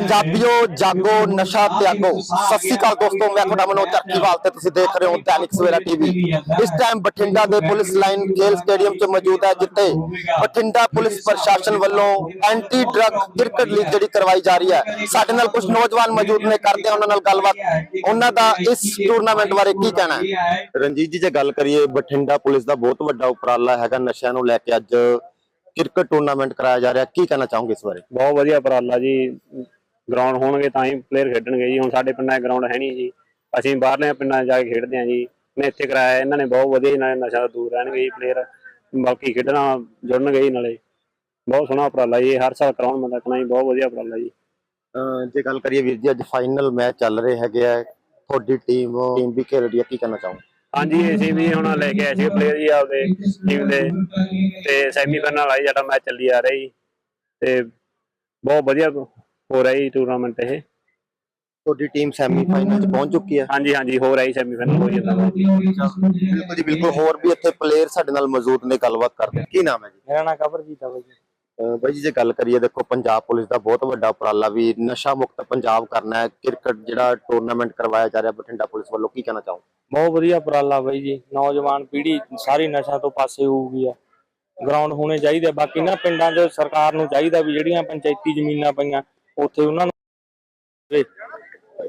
ਪੰਜਾਬੀਓ ਜਾਗੋ ਨਸ਼ਾ ਤਿਆਗੋ। ਸਤਿ ਸ਼੍ਰੀ ਅਕਾਲ ਦੋਸਤੋ ਮੈਂ ਤੁਹਾਡਾ ਮਨੋਜ ਚੱਕੀਵਾਲ ਤੇ ਤੁਸੀਂ ਦੇਖ ਰਹੇ ਹੋ ਦੈਨਿਕ ਸਵੇਰਾ ਟੀਵੀ। ਇਸ ਟਾਈਮ ਬਠਿੰਡਾ ਦੇ ਪੁਲਿਸ ਲਾਈਨ ਖੇਲ ਸਟੇਡੀਅਮ 'ਚ ਮੌਜੂਦ ਹੈ ਜਿੱਥੇ ਬਠਿੰਡਾ ਪੁਲਿਸ ਪ੍ਰਸ਼ਾਸਨ ਵੱਲੋਂ ਐਂਟੀ ਡਰੱਗ ਕ੍ਰਿਕਟ ਲੀਗ ਜਿਹੜੀ ਕਰਵਾਈ ਜਾ ਰਹੀ ਹੈ। ਸਾਡੇ ਨਾਲ ਕੁਝ ਨੌਜਵਾਨ ਮੌਜੂਦ ਨੇ ਕਰਦੇ ਹਾਂ ਉਹਨਾਂ ਨਾਲ ਗੱਲਬਾਤ। ਉਹਨਾਂ ਦਾ ਇਸ ਟੂਰਨਾਮੈਂਟ ਬਾਰੇ ਕੀ ਕਹਿਣਾ ਹੈ? ਰਣਜੀਤ ਜੀ ਜੇ ਗੱਲ ਕਰੀਏ ਬਠਿੰਡਾ ਪੁਲਿਸ ਦਾ ਬਹੁਤ ਵੱਡਾ ਉਪਰਾਲਾ ਹੈਗਾ ਨਸ਼ਿਆਂ ਨੂੰ ਲੈ ਕੇ ਅੱਜ ਕ੍ਰਿਕਟ ਟੂਰਨਾਮੈਂਟ ਕਰਾਇਆ ਜਾ ਰਿਹਾ। ਕੀ ਕਹਿਣਾ ਚਾਹੋਗੇ ਇਸ ਬਾਰੇ? ਬਹੁਤ ਵਧੀਆ ਉਪਰਾਲਾ ਜੀ। ਗਰਾਊਂਡ ਹੋਣਗੇ ਤਾਂ ਹੀ ਪਲੇਅਰ ਖੇਡਣਗੇ ਜੀ। ਹੁਣ ਸਾਡੇ ਪਿੰਡਾਂ 'ਚ ਗਰਾਊਂਡ ਹੈ ਨਹੀਂ ਜੀ। ਅਸੀਂ ਬਾਹਰਲੇ ਪਿੰਡਾਂ 'ਚ ਜਾ ਕੇ ਖੇਡਦੇ ਹਾਂ ਜੀ। ਨੇ ਇੱਥੇ ਕਰਾਇਆ ਇਹਨਾਂ ਨੇ ਬਹੁਤ ਵਧੀਆ ਨਾਲੇ ਨਸ਼ਾ ਤੋਂ ਦੂਰ ਰਹਿਣਗੇ ਜੀ ਪਲੇਅਰ ਬਾਕੀ ਖੇਡਣਾ ਜੁੜਨਗੇ ਜੀ ਨਾਲੇ। ਬਹੁਤ ਸੋਹਣਾ ਉਪਰਾਲਾ ਜੀ। ਹਰ ਸਾਲ ਕਰਾਉਣ ਮੈਂ ਦੇਖਣਾ ਜੀ ਬਹੁਤ ਵਧੀਆ ਉਪਰਾਲਾ ਜੀ। ਜੇ ਗੱਲ ਕਰੀਏ ਵੀਰ ਜੀ ਅੱਜ ਫਾਈਨਲ ਮੈਚ ਚੱਲ ਰਹੇ ਹੈਗੇ ਆ। ਤੁਹਾਡੀ ਟੀਮ ਟੀਮ ਵੀ ਖੇਡ ਰਹੀ ਹੈ ਕੀ ਕਹਿਣਾ ਚਾਹੋ ਹਾਂਜੀ ਅਸੀਂ ਵੀ ਹੁਣ ਲੈ ਕੇ ਆਏ ਸੀ ਪਲੇਅਰ ਜੀ ਆਪਦੇ ਟੀਮ ਦੇ। ਤੇ ਸੈਮੀਫਾਈਨਲ ਆਈ ਸਾਡਾ ਮੈਚ ਚੱਲੀ ਆ ਰਿਹਾ। ਜੀ ਤੇ ਬਹੁਤ ਵਧੀਆ ਹੋ ਰਿਹਾ ਜੀ ਟੂਰਨਾਮੈਂਟ ਇਹ। ਤੁਹਾਡੀ ਟੀਮ ਸੈਮੀਫਾਈਨਲ 'ਚ ਪਹੁੰਚ ਚੁੱਕੀ ਹੈ ਹਾਂਜੀ ਹਾਂਜੀ ਹੋ ਰਿਹਾ ਜੀ ਸੈਮੀਫਾਈਨਲ ਹੋ ਜਾਂਦਾ। ਵਾ। ਬਿਲਕੁਲ ਜੀ ਬਿਲਕੁਲ ਹੋਰ ਵੀ ਇੱਥੇ ਪਲੇਅਰ ਸਾਡੇ ਨਾਲ ਮੌਜੂਦ ਨੇ ਗੱਲਬਾਤ ਕਰਦੇ ਕੀ ਨਾਮ ਹੈ ਜੀ? ਮੇਰਾ ਨਾਮ ਕਬਰਜੀਤ ਆ ਬਾਈ ਅਹ ਬਾਈ ਜੀ ਜੇ ਗੱਲ ਕਰੀਏ ਦੇਖੋ ਪੰਜਾਬ ਪੁਲਿਸ ਦਾ ਬਹੁਤ ਵੱਡਾ ਉਪਰਾਲਾ ਵੀ ਨਸ਼ਾ ਮੁਕਤ ਪੰਜਾਬ ਕਰਨਾ ਹੈ। ਕ੍ਰਿਕਟ ਜਿਹੜਾ ਟੂਰਨਾਮੈਂਟ ਕਰਵਾਇਆ ਜਾ ਰਿਹਾ ਬਠਿੰਡਾ ਪੁਲਿਸ ਵੱਲੋਂ ਕੀ ਕਹਿਣਾ ਚਾਹੋ ਬਹੁਤ ਵਧੀਆ ਉਪਰਾਲਾ ਬਾਈ ਜੀ। ਨੌਜਵਾਨ ਪੀੜ੍ਹੀ ਸਾਰੀ ਨਸ਼ਾ ਤੋਂ ਪਾਸੇ ਹੋਊਗੀ ਆ। ਗਰਾਊਂਡ ਹੋਣੇ ਚਾਹੀਦੇ ਆ। ਬਾਕੀ ਨਾ ਪਿੰਡਾਂ 'ਚ ਸਰਕਾਰ ਨੂੰ ਚਾਹੀਦਾ ਵੀ ਜਿਹੜੀਆਂ ਪੰਚਾਇਤੀ ਜ਼ਮੀਨਾਂ ਪਈਆਂ ਉੱਥੇ ਉਹਨਾਂ ਨੂੰ